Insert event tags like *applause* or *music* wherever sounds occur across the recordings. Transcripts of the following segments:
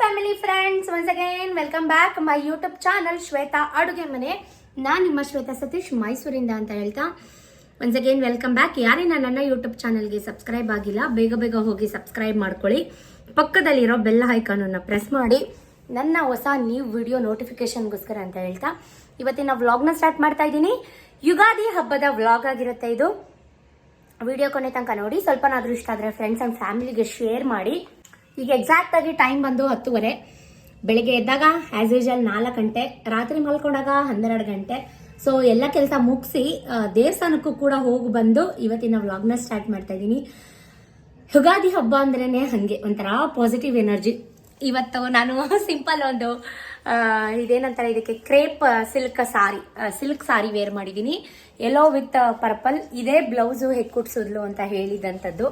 Family friends once again welcome back my YouTube channel Shweta ಅಡುಗೆ ಮನೆ ನಾನು ನಿಮ್ಮ ಶ್ವೇತಾ ಸತೀಶ್, ಮೈಸೂರಿಂದ ಅಂತ ಹೇಳ್ತಾ. ಒನ್ಸ್ ಅಗೇನ್ ವೆಲ್ಕಮ್ ಬ್ಯಾಕ್ ಯಾರೇನ ನನ್ನ ಯೂಟ್ಯೂಬ್ ಚಾನಲ್ಗೆ ಸಬ್ಸ್ಕ್ರೈಬ್ ಆಗಿಲ್ಲ, ಬೇಗ ಬೇಗ ಹೋಗಿ ಸಬ್ಸ್ಕ್ರೈಬ್ ಮಾಡ್ಕೊಳ್ಳಿ. ಪಕ್ಕದಲ್ಲಿರೋ ಬೆಲ್ಲ ಐಕಾನನ್ನು ಪ್ರೆಸ್ ಮಾಡಿ. ನನ್ನ ಹೊಸ ನ್ಯೂ ವಿಡಿಯೋ ನೋಟಿಫಿಕೇಶನ್ಗೋಸ್ಕರ ಅಂತ ಹೇಳ್ತಾ. ಇವತ್ತಿನ ವ್ಲಾಗ್ನ ಸ್ಟಾರ್ಟ್ ಮಾಡ್ತಾ ಇದ್ದೀನಿ. ಯುಗಾದಿ ಹಬ್ಬದ ವ್ಲಾಗ್ ಆಗಿರುತ್ತೆ ಇದು. ವಿಡಿಯೋ ಕೊನೆ ತನಕ ನೋಡಿ. ಸ್ವಲ್ಪನಾದ್ರೂ ಇಷ್ಟ ಆದರೆ ಫ್ರೆಂಡ್ಸ್ ಆ್ಯಂಡ್ ಫ್ಯಾಮಿಲಿಗೆ ಶೇರ್ ಮಾಡಿ. ಈಗ ಎಕ್ಸಾಕ್ಟ್ ಆಗಿ ಟೈಮ್ ಬಂದು ಹತ್ತುವರೆ. ಬೆಳಿಗ್ಗೆ ಎದ್ದಾಗ ಆಸ್ ಯೂಶಲ್ ನಾಲ್ಕು ಗಂಟೆ, ರಾತ್ರಿ ಮಲ್ಕೊಂಡಾಗ ಹನ್ನೆರಡು ಗಂಟೆ. ಸೊ ಎಲ್ಲ ಕೆಲಸ ಮುಗಿಸಿ ದೇವಸ್ಥಾನಕ್ಕೂ ಕೂಡ ಹೋಗಿ ಬಂದು ಇವತ್ತಿನ ವ್ಲಾಗ್ನ ಸ್ಟಾರ್ಟ್ ಮಾಡ್ತಾ ಇದ್ದೀನಿ. ಯುಗಾದಿ ಹಬ್ಬ ಅಂದ್ರೇನೆ ಹಾಗೆ, ಒಂಥರ ಪಾಸಿಟಿವ್ ಎನರ್ಜಿ ಇವತ್ತು ನಾನು *laughs* ಸಿಂಪಲ್ ಒಂದು ಇದೇನಂತಾರೆ ಇದಕ್ಕೆ crepe silk sari silk sari wear ಮಾಡಿದ್ದೀನಿ. ಎಲ್ಲೋ ವಿತ್ ಪರ್ಪಲ್ ಇದೇ ಬ್ಲೌಸು ಹೆಕ್ಕುಟ್ಸಿದ್ಲು ಅಂತ ಹೇಳಿದಂಥದ್ದು.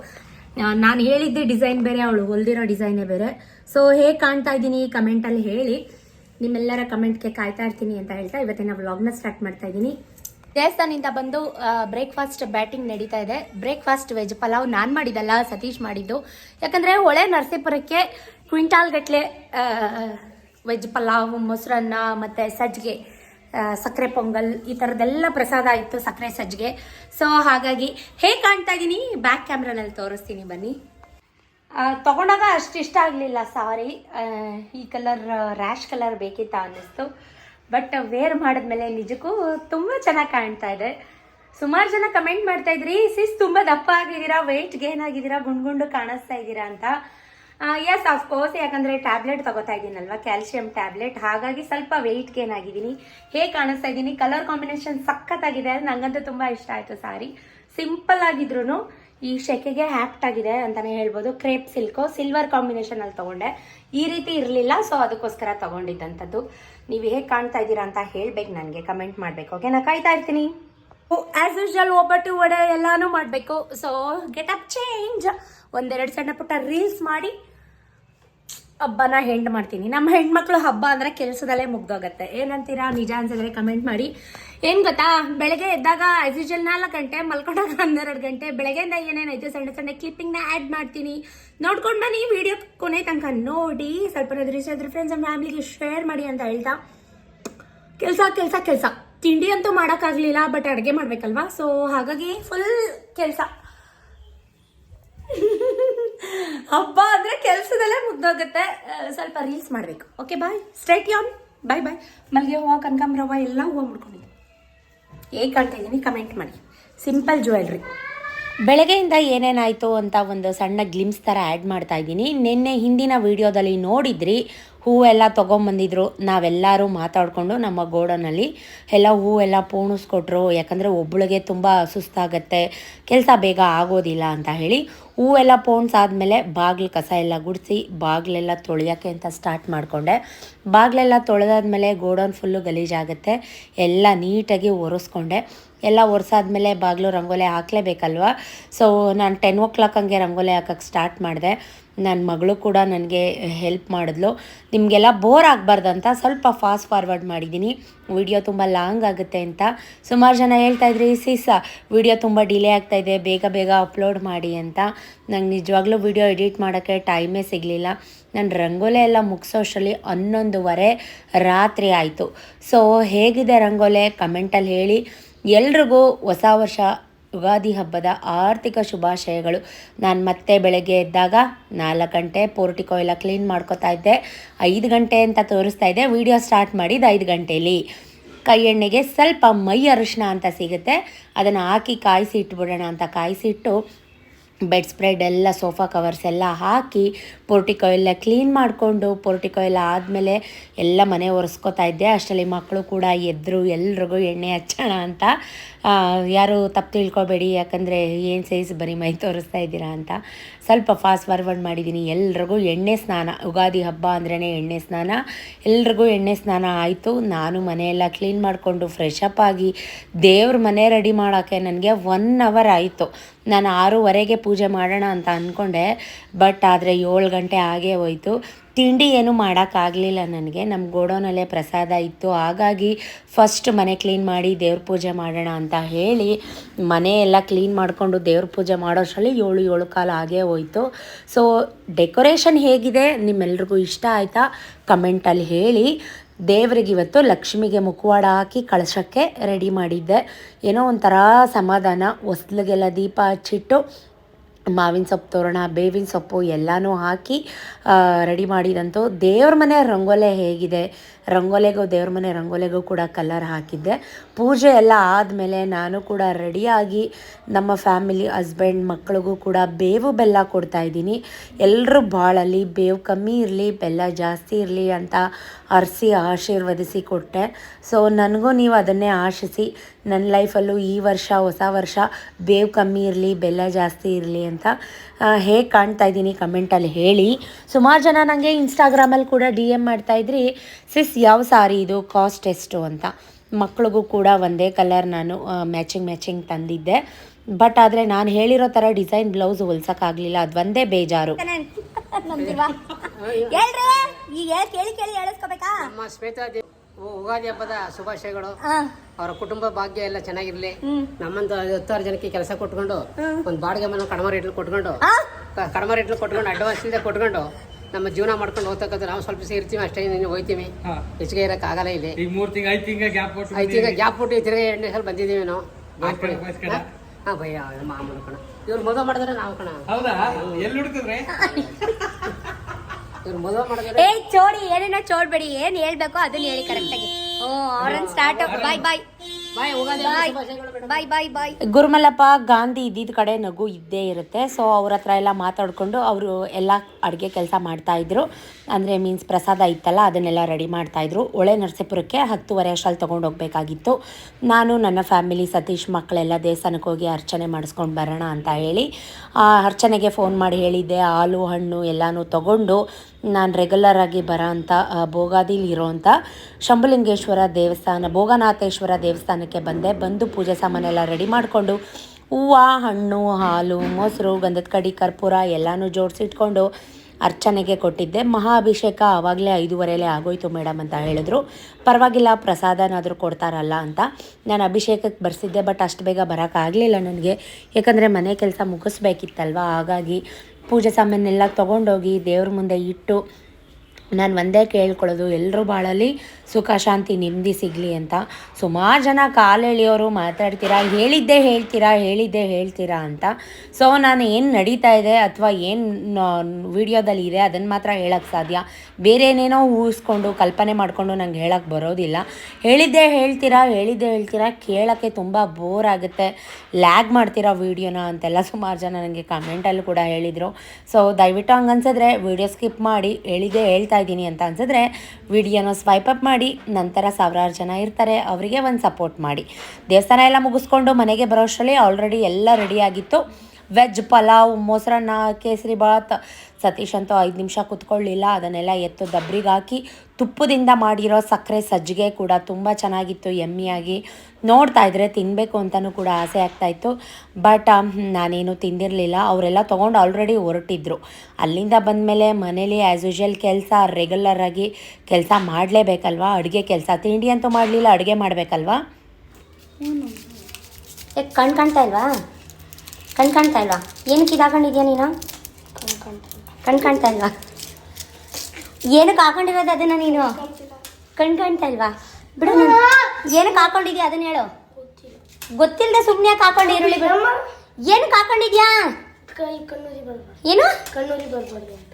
ನಾನು ಹೇಳಿದ್ದೆ ಡಿಸೈನ್ ಬೇರೆ, ಅವಳು ಹೊಲ್ದಿರೋ ಡಿಸೈನೇ ಬೇರೆ. ಸೊ ಹೇಗೆ ಕಾಣ್ತಾ ಇದ್ದೀನಿ ಕಮೆಂಟಲ್ಲಿ ಹೇಳಿ. ನಿಮ್ಮೆಲ್ಲರ ಕಮೆಂಟ್ಗೆ ಕಾಯ್ತಾ ಇರ್ತೀನಿ ಅಂತ ಹೇಳ್ತಾ ಇವತ್ತಿನ ವ್ಲಾಗ್ನ ಸ್ಟಾರ್ಟ್ ಮಾಡ್ತಾ ಇದ್ದೀನಿ. ದೇವಸ್ಥಾನದಿಂದ ಬಂದು ಬ್ರೇಕ್ಫಾಸ್ಟ್ ಬ್ಯಾಟಿಂಗ್ ನಡೀತಾ ಇದೆ. ಬ್ರೇಕ್ಫಾಸ್ಟ್ ವೆಜ್ ಪಲಾವ್ ನಾನು ಮಾಡಿದ್ದಲ್ಲ, ಸತೀಶ್ ಮಾಡಿದ್ದು. ಯಾಕಂದರೆ ಹೊಳೆ ನರಸೀಪುರಕ್ಕೆ ಕ್ವಿಂಟಾಲ್ ಗಟ್ಟಲೆ ವೆಜ್ ಪಲಾವ್, ಮೊಸರನ್ನ ಮತ್ತು ಸಜ್ಜಿಗೆ ಸಕ್ಕರೆ ಪೊಂಗಲ್ ಈ ಥರದ್ದೆಲ್ಲ ಪ್ರಸಾದ ಇತ್ತು ಸಕ್ಕರೆ ಸಜ್ಜಿಗೆ. ಸೊ ಹಾಗಾಗಿ ಹೇಗೆ ಕಾಣ್ತಾ ಇದ್ದೀನಿ ಬ್ಯಾಕ್ ಕ್ಯಾಮ್ರಾನಲ್ಲಿ ತೋರಿಸ್ತೀನಿ, ಬನ್ನಿ. ತಗೊಂಡಾಗ ಅಷ್ಟು ಇಷ್ಟ ಆಗಲಿಲ್ಲ ಸಾರಿ ಈ ಕಲರ್ ರ್ಯಾಶ್ ಕಲರ್ ಬೇಕಿತ್ತ ಅನ್ನಿಸ್ತು. ಬಟ್ ವೇರ್ ಮಾಡಿದ್ಮೇಲೆ ನಿಜಕ್ಕೂ ತುಂಬ ಚೆನ್ನಾಗಿ ಕಾಣ್ತಾ ಇದೆ. ಸುಮಾರು ಜನ ಕಮೆಂಟ್ ಮಾಡ್ತಾ ಇದ್ರಿ ಸಿಸ್ ತುಂಬ ದಪ್ಪ ಆಗಿದ್ದೀರಾ? ವೆಯ್ಟ್ ಗೇನ್ ಆಗಿದ್ದೀರಾ? ಗುಂಡ್ಗುಂಡು ಕಾಣಿಸ್ತಾ ಇದ್ದೀರಾ ಅಂತ. ಎಸ್ ಕೋರ್ಸ್ ಯಾಕಂದರೆ ಟ್ಯಾಬ್ಲೆಟ್ ತಗೋತಾ ಇದ್ದೀನಲ್ವಾ ಕ್ಯಾಲ್ಸಿಯಂ ಟ್ಯಾಬ್ಲೆಟ್ ಹಾಗಾಗಿ ಸ್ವಲ್ಪ ವೆಯ್ಟ್ ಗೇನ್ ಆಗಿದ್ದೀನಿ. ಹೇಗೆ ಕಾಣಿಸ್ತಾ ಇದ್ದೀನಿ ಕಲರ್ ಕಾಂಬಿನೇಷನ್ ಸಖತ್ತಾಗಿದೆ. ನಂಗಂತೂ ತುಂಬ ಇಷ್ಟ ಆಯಿತು ಸಾರಿ ಸಿಂಪಲ್ ಆಗಿದ್ರು ಈ ಶೆಕೆಗೆ ಆ್ಯಕ್ಟ್ ಆಗಿದೆ ಅಂತಾನೆ ಹೇಳ್ಬೋದು. ಕ್ರೇಪ್ ಸಿಲ್ಕು ಸಿಲ್ವರ್ ಕಾಂಬಿನೇಷನ್ ಅಲ್ಲಿ ತಗೊಂಡೆ. ಈ ರೀತಿ ಇರಲಿಲ್ಲ ಸೊ ಅದಕ್ಕೋಸ್ಕರ ತಗೊಂಡಿದ್ದಂಥದ್ದು. ನೀವು ಹೇಗೆ ಕಾಣ್ತಾ ಇದ್ದೀರಾ ಅಂತ ಹೇಳ್ಬೇಕು, ನನಗೆ ಕಮೆಂಟ್ ಮಾಡಬೇಕು ಓಕೆ ನಾ ಕಾಯ್ತಾ ಇರ್ತೀನಿ. ಆಸ್ ಯೂಶಲ್ ಒಬ್ಬಟ್ಟು ವಡೆ ಎಲ್ಲಾನು ಮಾಡಬೇಕು. ಸೊ ಗೆಟ್ ಅಪ್ ಚೇಂಜ್ ಒಂದೆರಡು ಸಣ್ಣ ಪುಟ್ಟ ರೀಲ್ಸ್ ಮಾಡಿ ಹಬ್ಬನ ಹೆಂಡ್ ಮಾಡ್ತೀನಿ. ನಮ್ಮ ಹೆಣ್ಮಕ್ಳು ಹಬ್ಬ ಅಂದ್ರೆ ಕೆಲಸದಲ್ಲೇ ಮುಗ್ದೋಗತ್ತೆ. ಏನಂತೀರಾ ನಿಜ ಅನ್ಸಿದ್ರೆ ಕಮೆಂಟ್ ಮಾಡಿ. ಏನ್ ಗೊತ್ತಾ? ಬೆಳಗ್ಗೆ ಎದ್ದಾಗ ಆಸ್ ಯೂಶಲ್ ನಾಲ್ಕು ಗಂಟೆ, ಮಲ್ಕೊಂಡಾಗ ಹನ್ನೆರಡು ಗಂಟೆ, ಬೆಳಗ್ಗೆಯಿಂದ ಏನೇನೈತೆ ಸಣ್ಣ ಸಣ್ಣ ನ ಆ್ಯಡ್ ಮಾಡ್ತೀನಿ. ನೋಡ್ಕೊಂಡು ಬನ್ನಿ ವಿಡಿಯೋ ಕೊನೆ ತನಕ ನೋಡಿ. ಸ್ವಲ್ಪ ಇದ್ರ ಫ್ರೆಂಡ್ಸ್ ಫ್ಯಾಮಿಲಿಗೆ ಶೇರ್ ಮಾಡಿ ಅಂತ ಹೇಳ್ತಾ. ಕೆಲಸ ಕೆಲಸ ಕೆಲಸ. ತಿಂಡಿ ಅಂತೂ ಮಾಡೋಕ್ಕಾಗಲಿಲ್ಲ ಬಟ್ ಅಡುಗೆ ಮಾಡಬೇಕಲ್ವಾ? ಸೊ ಹಾಗಾಗಿ ಫುಲ್ ಕೆಲಸ. ಹಬ್ಬ ಅಂದರೆ ಕೆಲಸದಲ್ಲೇ ಮುಗ್ದೋಗುತ್ತೆ. ಸ್ವಲ್ಪ ರೀಲ್ಸ್ ಮಾಡಬೇಕು. ಓಕೆ ಬಾಯ್ ಸ್ಟ್ರೈಟ್ ಯಾನ್ ಬಾಯ್ ಬಾಯ್ ಮಲ್ಲಿಗೆ ಹೂವು ಕನಕಾಂಬರವ ಎಲ್ಲ ಹೂವು ಮುಡ್ಕೊಂಡಿದ್ದೀನಿ. ಹೇಗೆ ಕಾಣ್ತಾ ಇದ್ದೀನಿ? ಕಮೆಂಟ್ ಮಾಡಿ. ಸಿಂಪಲ್ ಜ್ಯುವೆಲ್ರಿ ಬೆಳಗ್ಗೆಯಿಂದ ಏನೇನಾಯಿತು ಅಂತ ಒಂದು ಸಣ್ಣ ಗ್ಲಿಮ್ಸ್ ಥರ ಆ್ಯಡ್ ಮಾಡ್ತಾ ಇದ್ದೀನಿ. ನಿನ್ನೆ ಹಿಂದಿನ ವೀಡಿಯೋದಲ್ಲಿ ನೋಡಿದ್ರಿ, ಹೂವೆಲ್ಲ ತೊಗೊಂಬಂದಿದ್ರು. ನಾವೆಲ್ಲರೂ ಮಾತಾಡಿಕೊಂಡು ನಮ್ಮ ಗೋಡನಲ್ಲಿ ಎಲ್ಲ ಹೂವೆಲ್ಲ ಪೋಣಿಸ್ಕೊಟ್ರು. ಯಾಕಂದರೆ ಒಬ್ಬಳಿಗೆ ತುಂಬ ಸುಸ್ತಾಗತ್ತೆ, ಕೆಲಸ ಬೇಗ ಆಗೋದಿಲ್ಲ ಅಂತ ಹೇಳಿ ಹೂವೆಲ್ಲ ಪೋಣಿಸಾದ್ಮೇಲೆ ಬಾಗಿಲು ಕಸ ಎಲ್ಲ ಗುಡಿಸಿ ಬಾಗಿಲೆಲ್ಲ ತೊಳೆಯೋಕ್ಕೆ ಅಂತ ಸ್ಟಾರ್ಟ್ ಮಾಡಿಕೊಂಡೆ. ಬಾಗಿಲೆಲ್ಲ ತೊಳೆದಾದ್ಮೇಲೆ ಗೋಡೌನ್ ಫುಲ್ಲು ಗಲೀಜಾಗುತ್ತೆ. ಎಲ್ಲ ನೀಟಾಗಿ ಒರೆಸ್ಕೊಂಡೆ. ಎಲ್ಲ ಒರೆಸಾದ್ಮೇಲೆ ಬಾಗಿಲು ರಂಗೋಲಿ ಹಾಕಲೇಬೇಕಲ್ವ? ಸೊ ನಾನು ಟೆನ್ ಓ ಕ್ಲಾಕ್ ಹಂಗೆ ರಂಗೋಲಿ ಹಾಕಕ್ಕೆ ಸ್ಟಾರ್ಟ್ ಮಾಡಿದೆ. ನನ್ನ ಮಗಳು ಕೂಡ ನನಗೆ ಹೆಲ್ಪ್ ಮಾಡಿದ್ಲು. ನಿಮಗೆಲ್ಲ ಬೋರ್ ಆಗಬಾರ್ದಂತ ಸ್ವಲ್ಪ ಫಾಸ್ಟ್ ಫಾರ್ವರ್ಡ್ ಮಾಡಿದ್ದೀನಿ ವಿಡಿಯೋ ತುಂಬ ಲಾಂಗ್ ಆಗುತ್ತೆ ಅಂತ. ಸುಮಾರು ಜನ ಹೇಳ್ತಾ ಇದ್ರಿ, ಸೀಸ ವಿಡಿಯೋ ತುಂಬ ಡಿಲೇ ಆಗ್ತಾ ಇದೆ. ಬೇಗ ಬೇಗ ಅಪ್ಲೋಡ್ ಮಾಡಿ ಅಂತ. ನಂಗೆ ನಿಜವಾಗ್ಲೂ ವಿಡಿಯೋ ಎಡಿಟ್ ಮಾಡೋಕ್ಕೆ ಟೈಮೇ ಸಿಗಲಿಲ್ಲ. ನಾನು ರಂಗೋಲೆ ಎಲ್ಲ ಮುಗಿಸೋಷ್ಟರಲ್ಲಿ ಹನ್ನೊಂದುವರೆ ರಾತ್ರಿ ಆಯಿತು. ಸೊ ಹೇಗಿದೆ ರಂಗೋಲೆ? ಕಮೆಂಟಲ್ಲಿ ಹೇಳಿ. ಎಲ್ರಿಗೂ ಹೊಸ ವರ್ಷ ಯುಗಾದಿ ಹಬ್ಬದ ಆರ್ಥಿಕ ಶುಭಾಶಯಗಳು. ನಾನು ಮತ್ತೆ ಬೆಳಗ್ಗೆ ಎದ್ದಾಗ ನಾಲ್ಕು ಗಂಟೆ ಪೋರ್ಟಿಕೋ ಎಲ್ಲ ಕ್ಲೀನ್ ಮಾಡ್ಕೋತಾ ಇದ್ದೆ. ಐದು ಗಂಟೆ ಅಂತ ತೋರಿಸ್ತಾ ಇದ್ದೆ. ವಿಡಿಯೋ ಸ್ಟಾರ್ಟ್ ಮಾಡಿದ್ದು ಐದು ಗಂಟೇಲಿ. ಕೈ ಎಣ್ಣೆಗೆ ಸ್ವಲ್ಪ ಮೈ ಅರಿಶಿನ ಅಂತ ಸಿಗುತ್ತೆ. ಅದನ್ನು ಹಾಕಿ ಕಾಯಿಸಿ ಇಟ್ಬಿಡೋಣ ಅಂತ ಕಾಯಿಸಿಟ್ಟು ಬೆಡ್ ಸ್ಪ್ರೆಡ್ ಎಲ್ಲ, ಸೋಫಾ ಕವರ್ಸ್ ಎಲ್ಲ ಹಾಕಿ ಪೋರ್ಟಿಕೋ ಎಲ್ಲ ಕ್ಲೀನ್ ಮಾಡಿಕೊಂಡು ಪೋರ್ಟಿಕೋ ಎಲ್ಲ ಆದಮೇಲೆ ಎಲ್ಲ ಮನೆ ಒರೆಸ್ಕೊತಾ ಇದ್ದೆ. ಅಷ್ಟರಲ್ಲಿ ಮಕ್ಕಳು ಕೂಡ ಎದ್ರು ಎಲ್ರಿಗೂ ಎಣ್ಣೆ ಹಚ್ಚೋಣ ಅಂತ ಯಾರು ತಪ್ಪು ತಿಳ್ಕೊಬೇಡಿ, ಯಾಕಂದರೆ ಏನು ಸೈಜ್ ಬರೀ ಮೈ ತೋರಿಸ್ತಾ ಇದ್ದೀರಾ ಅಂತ. ಸ್ವಲ್ಪ ಫಾಸ್ಟ್ ಫಾರ್ವರ್ಡ್ ಮಾಡಿದ್ದೀನಿ ಎಲ್ರಿಗೂ ಎಣ್ಣೆ ಸ್ನಾನ ಯುಗಾದಿ ಹಬ್ಬ ಅಂದ್ರೇ ಎಣ್ಣೆ ಸ್ನಾನ. ಎಲ್ರಿಗೂ ಎಣ್ಣೆ ಸ್ನಾನ ಆಯಿತು. ನಾನು ಮನೆಯೆಲ್ಲ ಕ್ಲೀನ್ ಮಾಡಿಕೊಂಡು ಫ್ರೆಶ್ ಅಪ್ ಆಗಿ ದೇವ್ರ ಮನೆ ರೆಡಿ ಮಾಡೋಕ್ಕೆ ನನಗೆ ಒನ್ ಅವರ್ ಆಯಿತು. ನಾನು ಆರೂವರೆಗೆ ಪೂಜೆ ಮಾಡೋಣ ಅಂತ ಅಂದ್ಕೊಂಡೆ ಬಟ್ ಆದರೆ ಏಳು ಗಂಟೆ ಆಗೇ ಹೋಯಿತು. ತಿಂಡಿ ಏನು ಮಾಡೋಕ್ಕಾಗಲಿಲ್ಲ ನನಗೆ. ನಮ್ಮ ಗೋಡೌನಲ್ಲೇ ಪ್ರಸಾದ ಇತ್ತು. ಹಾಗಾಗಿ ಫಸ್ಟ್ ಮನೆ ಕ್ಲೀನ್ ಮಾಡಿ ದೇವ್ರ ಪೂಜೆ ಮಾಡೋಣ ಅಂತ ಹೇಳಿ ಮನೆ ಎಲ್ಲ ಕ್ಲೀನ್ ಮಾಡಿಕೊಂಡು ದೇವ್ರ ಪೂಜೆ ಮಾಡೋಷ್ಟರಲ್ಲಿ ಏಳು ಏಳು ಕಾಲ ಆಗೇ ಹೋಯಿತು. ಸೊ ಡೆಕೋರೇಷನ್ ಹೇಗಿದೆ ನಿಮ್ಮೆಲ್ರಿಗೂ ಇಷ್ಟ ಆಯಿತಾ? ಕಮೆಂಟಲ್ಲಿ ಹೇಳಿ. ದೇವರಿಗೆ ಇವತ್ತು ಲಕ್ಷ್ಮಿಗೆ ಮುಖವಾಡ ಹಾಕಿ ಕಳಶಕ್ಕೆ ರೆಡಿ ಮಾಡಿದ್ದೆ. ಏನೋ ಒಂಥರ ಸಮಾಧಾನ. ಹೊಸ್ಲಿಗೆಲ್ಲ ದೀಪ ಹಚ್ಚಿಟ್ಟು ಮಾವಿನ ಸೊಪ್ಪು ತೋರಣ ಬೇವಿನ ಸೊಪ್ಪು ಎಲ್ಲನೂ ಹಾಕಿ ರೆಡಿ ಮಾಡಿದಂತೂ ದೇವ್ರ ಮನೆ ರಂಗೋಲೆ ಹೇಗಿದೆ. ರಂಗೋಲೆಗೂ, ದೇವ್ರ ಮನೆ ರಂಗೋಲೆಗೂ ಕೂಡ ಕಲರ್ ಹಾಕಿದ್ದೆ. ಪೂಜೆ ಎಲ್ಲ ಆದಮೇಲೆ ನಾನು ಕೂಡ ರೆಡಿಯಾಗಿ ನಮ್ಮ ಫ್ಯಾಮಿಲಿ ಹಸ್ಬೆಂಡ್ ಮಕ್ಕಳಿಗೂ ಕೂಡ ಬೇವು ಬೆಲ್ಲ ಕೊಡ್ತಾ ಇದ್ದೀನಿ. ಎಲ್ಲರೂ ಬಾಳಲ್ಲಿ ಬೇವು ಕಮ್ಮಿ ಇರಲಿ, ಬೆಲ್ಲ ಜಾಸ್ತಿ ಇರಲಿ ಅಂತ ಅರಸಿ, ಆಶೀರ್ವದಿಸಿ ಕೊಟ್ಟೆ. ಸೊ ನನಗೂ ನೀವು ಅದನ್ನೇ ಆಶಿಸಿ ನನ್ನ ಲೈಫಲ್ಲೂ ಈ ವರ್ಷ ಹೊಸ ವರ್ಷ ಬೇವು ಕಮ್ಮಿ ಇರಲಿ, ಬೆಲ್ಲ ಜಾಸ್ತಿ ಇರಲಿ ಅಂತ ಹೇಗೆ ಕಾಣ್ತಾ ಇದ್ದೀನಿ ಕಮೆಂಟಲ್ಲಿ ಹೇಳಿ. ಸುಮಾರು ಜನ ನನಗೆ ಇನ್ಸ್ಟಾಗ್ರಾಮಲ್ಲಿ ಕೂಡ ಡಿ ಎಂ ಮಾಡ್ತಾಯಿದ್ರಿ ಸಿಸ್ ಯಾವ ಸಾರಿ ಇದು ಕಾಸ್ಟ್ ಎಷ್ಟು ಅಂತ. ಮಕ್ಳಿಗೂ ಕೂಡ ಒಂದೇ ಕಲರ್ ನಾನು ಮ್ಯಾಚಿಂಗ್ ಮ್ಯಾಚಿಂಗ್ ತಂದಿದ್ದೆ. ಬಟ್ ಆದರೆ ನಾನು ಹೇಳಿರೋ ಥರ ಡಿಸೈನ್ ಬ್ಲೌಸ್ ಹೊಲ್ಸೋಕ್ಕಾಗಲಿಲ್ಲ ಅದು ಒಂದೇ ಬೇಜಾರು. ಉಗಾದಿ ಹಬ್ಬದ ಶುಭಾಶಯಗಳು. ಅವರ ಕುಟುಂಬ ಭಾಗ್ಯ ಎಲ್ಲ ಚೆನ್ನಾಗಿರ್ಲಿ. ನಮ್ಮಂದು ನಮ್ಮಂತ ಹತ್ತಾರು ಜನಕ್ಕೆ ಕೆಲಸ ಕೊಟ್ಕೊಂಡು ಒಂದು ಬಾಡಿಗೆ ಮನೆ ಕಡಿಮೆ ರೇಟ್ಲು ಕೊಟ್ಕೊಂಡು ಕಡಿಮೆ ರೇಟ್ಲು ಕೊಟ್ಕೊಂಡು ಅಡ್ವಾನ್ಸ್ ಇಂದ ಕೊಟ್ಕೊಂಡು ನಮ್ಮ ಜೀವನ ಮಾಡ್ಕೊಂಡು ಹೋಗ್ತಕ್ಕಂಥ ನಾವು ಸ್ವಲ್ಪ ಸೇರ್ತೀವಿ ಇರ್ತೀವಿ ಅಷ್ಟೇ ನೀನು ಹೋಗ್ತೀವಿ. ಹೆಚ್ಚಿಗೆ ಇರೋಕ್ಕಾಗಲ್ಲ ಆಗಲ್ಲ ಇಲ್ಲಿ ಈಗ ಮೂರು ತಿಂಗಳು ಐದು ತಿಂಗ ಗ್ಯಾಪ್ ಕೊಟ್ಟು ಐದು ಈಗ ಗ್ಯಾಪ್ ಕೊಟ್ಟು ತಿರ್ಗಿ ಎರಡನೇ ಸಲ ಬಂದಿದ್ದೀವಿ ನಾವು. ಹಾಂ ಭಯ ಮಾಮೂಲು ಕಣ. ಇವ್ರು ಮದುವೆ ಮಾಡಿದ್ರೆ ನಾವು ಕಣ. ಹೌದಾ? ಎಲ್ಲಿ ಹುಡುಕಿದ್ರೆ ಇವ್ರು ಮದುವೆ ಮಾಡಿದ್ರೆ ಏ ಚೋಡಿ ಏನೇನೋ ಚೋಡ್ಬೇಡಿ ಏನು ಹೇಳ್ಬೇಕು ಅದನ್ನ ಹೇಳಿ ಕರೆಕ್ಟಾಗಿ ಓ ಅವ್ರನ್ನ ಸ್ಟಾರ್ಟ್ ಬಾಯ್ ಬಾಯ್ ಬಾಯ್ ಬಾಯ್ ಬಾಯ್ ಗುರುಮಲ್ಲಪ್ಪ ಗಾಂಧಿ ಇದ್ದಿದ್ದ ಕಡೆ ನಗು ಇದ್ದೇ ಇರುತ್ತೆ. ಸೊ ಅವ್ರ ಹತ್ರ ಎಲ್ಲ ಮಾತಾಡಿಕೊಂಡು ಅವರು ಎಲ್ಲ ಅಡುಗೆ ಕೆಲಸ ಮಾಡ್ತಾಯಿದ್ರು ಅಂದರೆ ಮೀನ್ಸ್ ಪ್ರಸಾದ ಇತ್ತಲ್ಲ ಅದನ್ನೆಲ್ಲ ರೆಡಿ ಮಾಡ್ತಾಯಿದ್ರು ಒಳೆ ನರಸೀಪುರಕ್ಕೆ ಹತ್ತುವರೆ ಅಷ್ಟಲ್ಲಿ ತೊಗೊಂಡು ಹೋಗಬೇಕಾಗಿತ್ತು. ನಾನು ನನ್ನ ಫ್ಯಾಮಿಲಿ ಸತೀಶ್ ಮಕ್ಕಳೆಲ್ಲ ದೇವಸ್ಥಾನಕ್ಕೆ ಹೋಗಿ ಅರ್ಚನೆ ಮಾಡಿಸ್ಕೊಂಡು ಬರೋಣ ಅಂತ ಹೇಳಿ ಆ ಅರ್ಚನೆಗೆ ಫೋನ್ ಮಾಡಿ ಹೇಳಿದ್ದೆ. ಹಾಲು ಹಣ್ಣು ಎಲ್ಲನೂ ತೊಗೊಂಡು ನಾನು ರೆಗ್ಯುಲರ್ ಆಗಿ ಬರೋ ಅಂಥ ಭೋಗಾದಿಲಿ ಇರೋವಂಥ ಶಂಭುಲಿಂಗೇಶ್ವರ ದೇವಸ್ಥಾನ, ಭೋಗನಾಥೇಶ್ವರ ದೇವಸ್ಥಾನಕ್ಕೆ ಬಂದೆ. ಬಂದು ಪೂಜೆ ಸಾಮಾನೆಲ್ಲ ರೆಡಿ ಮಾಡಿಕೊಂಡು, ಹೂವು, ಹಣ್ಣು, ಹಾಲು, ಮೊಸರು, ಗಂಧದ ಕಡಿ, ಕರ್ಪೂರ ಎಲ್ಲನೂ ಜೋಡಿಸಿಟ್ಕೊಂಡು ಅರ್ಚನೆಗೆ ಕೊಟ್ಟಿದ್ದೆ. ಮಹಾಭಿಷೇಕ ಆವಾಗಲೇ ಐದೂವರೆಲೇ ಆಗೋಯ್ತು ಮೇಡಮ್ ಅಂತ ಹೇಳಿದ್ರು. ಪರವಾಗಿಲ್ಲ, ಪ್ರಸಾದನಾದರೂ ಕೊಡ್ತಾರಲ್ಲ ಅಂತ ನಾನು ಅಭಿಷೇಕಕ್ಕೆ ಬರ್ಸಿದ್ದೆ, ಬಟ್ ಅಷ್ಟು ಬೇಗ ಬರೋಕ್ಕಾಗಲಿಲ್ಲ ನನಗೆ. ಯಾಕಂದರೆ ಮನೆ ಕೆಲಸ ಮುಗಿಸ್ಬೇಕಿತ್ತಲ್ವ, ಹಾಗಾಗಿ ಪೂಜೆ ಸಾಮಾನೆಲ್ಲ ತೊಗೊಂಡೋಗಿ ದೇವ್ರ ಮುಂದೆ ಇಟ್ಟು ನಾನು ಒಂದೇ ಕೇಳ್ಕೊಳ್ಳೋದು ಎಲ್ಲರೂ ಬಾಳಲ್ಲಿ ಸುಖ, ಶಾಂತಿ, ನೆಮ್ಮದಿ ಸಿಗಲಿ ಅಂತ. ಸುಮಾರು ಜನ ಕಾಲೆಳೆಯೋರು ಮಾತಾಡ್ತೀರಾ, ಹೇಳಿದ್ದೇ ಹೇಳ್ತೀರಾ, ಹೇಳಿದ್ದೆ ಹೇಳ್ತೀರಾ ಅಂತ. ಸೊ ನಾನು ಏನು ನಡೀತಾ ಇದೆ ಅಥವಾ ಏನು ವಿಡಿಯೋದಲ್ಲಿ ಇದೆ ಅದನ್ನು ಮಾತ್ರ ಹೇಳೋಕ್ಕೆ ಸಾಧ್ಯ. ಬೇರೆ ಏನೇನೋ ಊಹಿಸ್ಕೊಂಡು, ಕಲ್ಪನೆ ಮಾಡಿಕೊಂಡು ನಂಗೆ ಹೇಳೋಕ್ಕೆ ಬರೋದಿಲ್ಲ. ಹೇಳಿದ್ದೆ ಹೇಳ್ತೀರಾ ಹೇಳಿದ್ದೆ ಹೇಳ್ತೀರಾ ಕೇಳೋಕ್ಕೆ ತುಂಬ ಬೋರ್ ಆಗುತ್ತೆ. ಲ್ಯಾಗ್ ಮಾಡ್ತೀರಾ ವೀಡಿಯೋನ ಅಂತೆಲ್ಲ ಸುಮಾರು ಜನ ನನಗೆ ಕಮೆಂಟಲ್ಲೂ ಕೂಡ ಹೇಳಿದರು. ಸೊ ದಯವಿಟ್ಟು ಹಂಗೆ ಅನ್ಸಿದ್ರೆ ವೀಡಿಯೋ ಸ್ಕಿಪ್ ಮಾಡಿ, ಹೇಳಿದ್ದೆ ಹೇಳ್ತಾ ಇದ್ದೀನಿ ಅಂತ ಅನ್ಸಿದ್ರೆ ವಿಡಿಯೋನ ಸ್ವೈಪ್ ಅಪ್ ಮಾಡಿ, ನಂತರ ಸಾವಿರಾರು ಜನ ಇರ್ತಾರೆ, ಅವರಿಗೆ ಒಂದು ಸಪೋರ್ಟ್ ಮಾಡಿ. ದೇವಸ್ಥಾನ ಎಲ್ಲ ಮುಗಿಸ್ಕೊಂಡು ಮನೆಗೆ ಬರೋಷ್ಟರಲ್ಲಿ ಆಲ್ರೆಡಿ ಎಲ್ಲ ರೆಡಿಯಾಗಿತ್ತು ವೆಜ್ ಪಲಾವ್, ಮೊಸರನ್ನ, ಕೇಸರಿ ಬಾತ್ ಸತೀಶ್ ಅಂತೂ ಐದು ನಿಮಿಷ ಕುತ್ಕೊಳ್ಳಿಲ್ಲ ಅದನ್ನೆಲ್ಲ ಎತ್ತು ದಬ್ರಿಗೆ ಹಾಕಿ ತುಪ್ಪದಿಂದ ಮಾಡಿರೋ ಸಕ್ಕರೆ ಸಜ್ಜಿಗೆ ಕೂಡ ತುಂಬ ಚೆನ್ನಾಗಿತ್ತು ಎಮ್ಮಿಯಾಗಿ. ನೋಡ್ತಾ ಇದ್ರೆ ತಿನ್ನಬೇಕು ಅಂತಲೂ ಕೂಡ ಆಸೆ ಆಗ್ತಾಯಿತ್ತು ಬಟ್ ನಾನೇನು ತಿಂದಿರಲಿಲ್ಲ. ಅವರೆಲ್ಲ ತೊಗೊಂಡು ಆಲ್ರೆಡಿ ಹೊರಟಿದ್ರು. ಅಲ್ಲಿಂದ ಬಂದಮೇಲೆ ಮನೇಲಿ ಆ್ಯಸ್ ಯೂಶ್ವಲ್ ಕೆಲಸ ರೆಗ್ಯುಲರ್ ಆಗಿ ಕೆಲಸ ಮಾಡಲೇಬೇಕಲ್ವಾ? ಅಡುಗೆ ಕೆಲಸ ತಿಂಡಿ ಅಂತೂ ಮಾಡಲಿಲ್ಲ ಅಡುಗೆ ಮಾಡಬೇಕಲ್ವಾ? ಏ ಕಣ್ ಕಾಣ್ತಾ ಇಲ್ವಾ? ಕಣ್ ಕಾಣ್ತಾ ಇಲ್ವಾ? ಏನಕ್ಕೆ ಇದಾಗಂಡಿದ್ಯಾ ನೀನು? ಕಣ್ ಕಾಣ್ತಾ ಇಲ್ವಾ? ಏನಕ್ಕೆ ಹಾಕೊಂಡಿರೋದು ಅದನ್ನ ನೀನು? ಕಣ್ ಕಾಣ್ತಾ ಇಲ್ವಾ? ಬಿಡು ಏನಕ್ಕೆ ಹಾಕೊಂಡಿದ್ಯಾ ಅದನ್ನ ಹೇಳು. ಗೊತ್ತಿಲ್ಲದೆ ಸುಮ್ಮನೆ ಯಾಕೆ ಹಾಕೊಂಡು ಈರುಳ್ಳಿ ಏನಕ್ಕೆ ಹಾಕೊಂಡಿದ್ಯಾ? ಏನು? ಕಣ್ಣೂರಿ ಬರ್ಬಾರ್ದು ಅಂತ.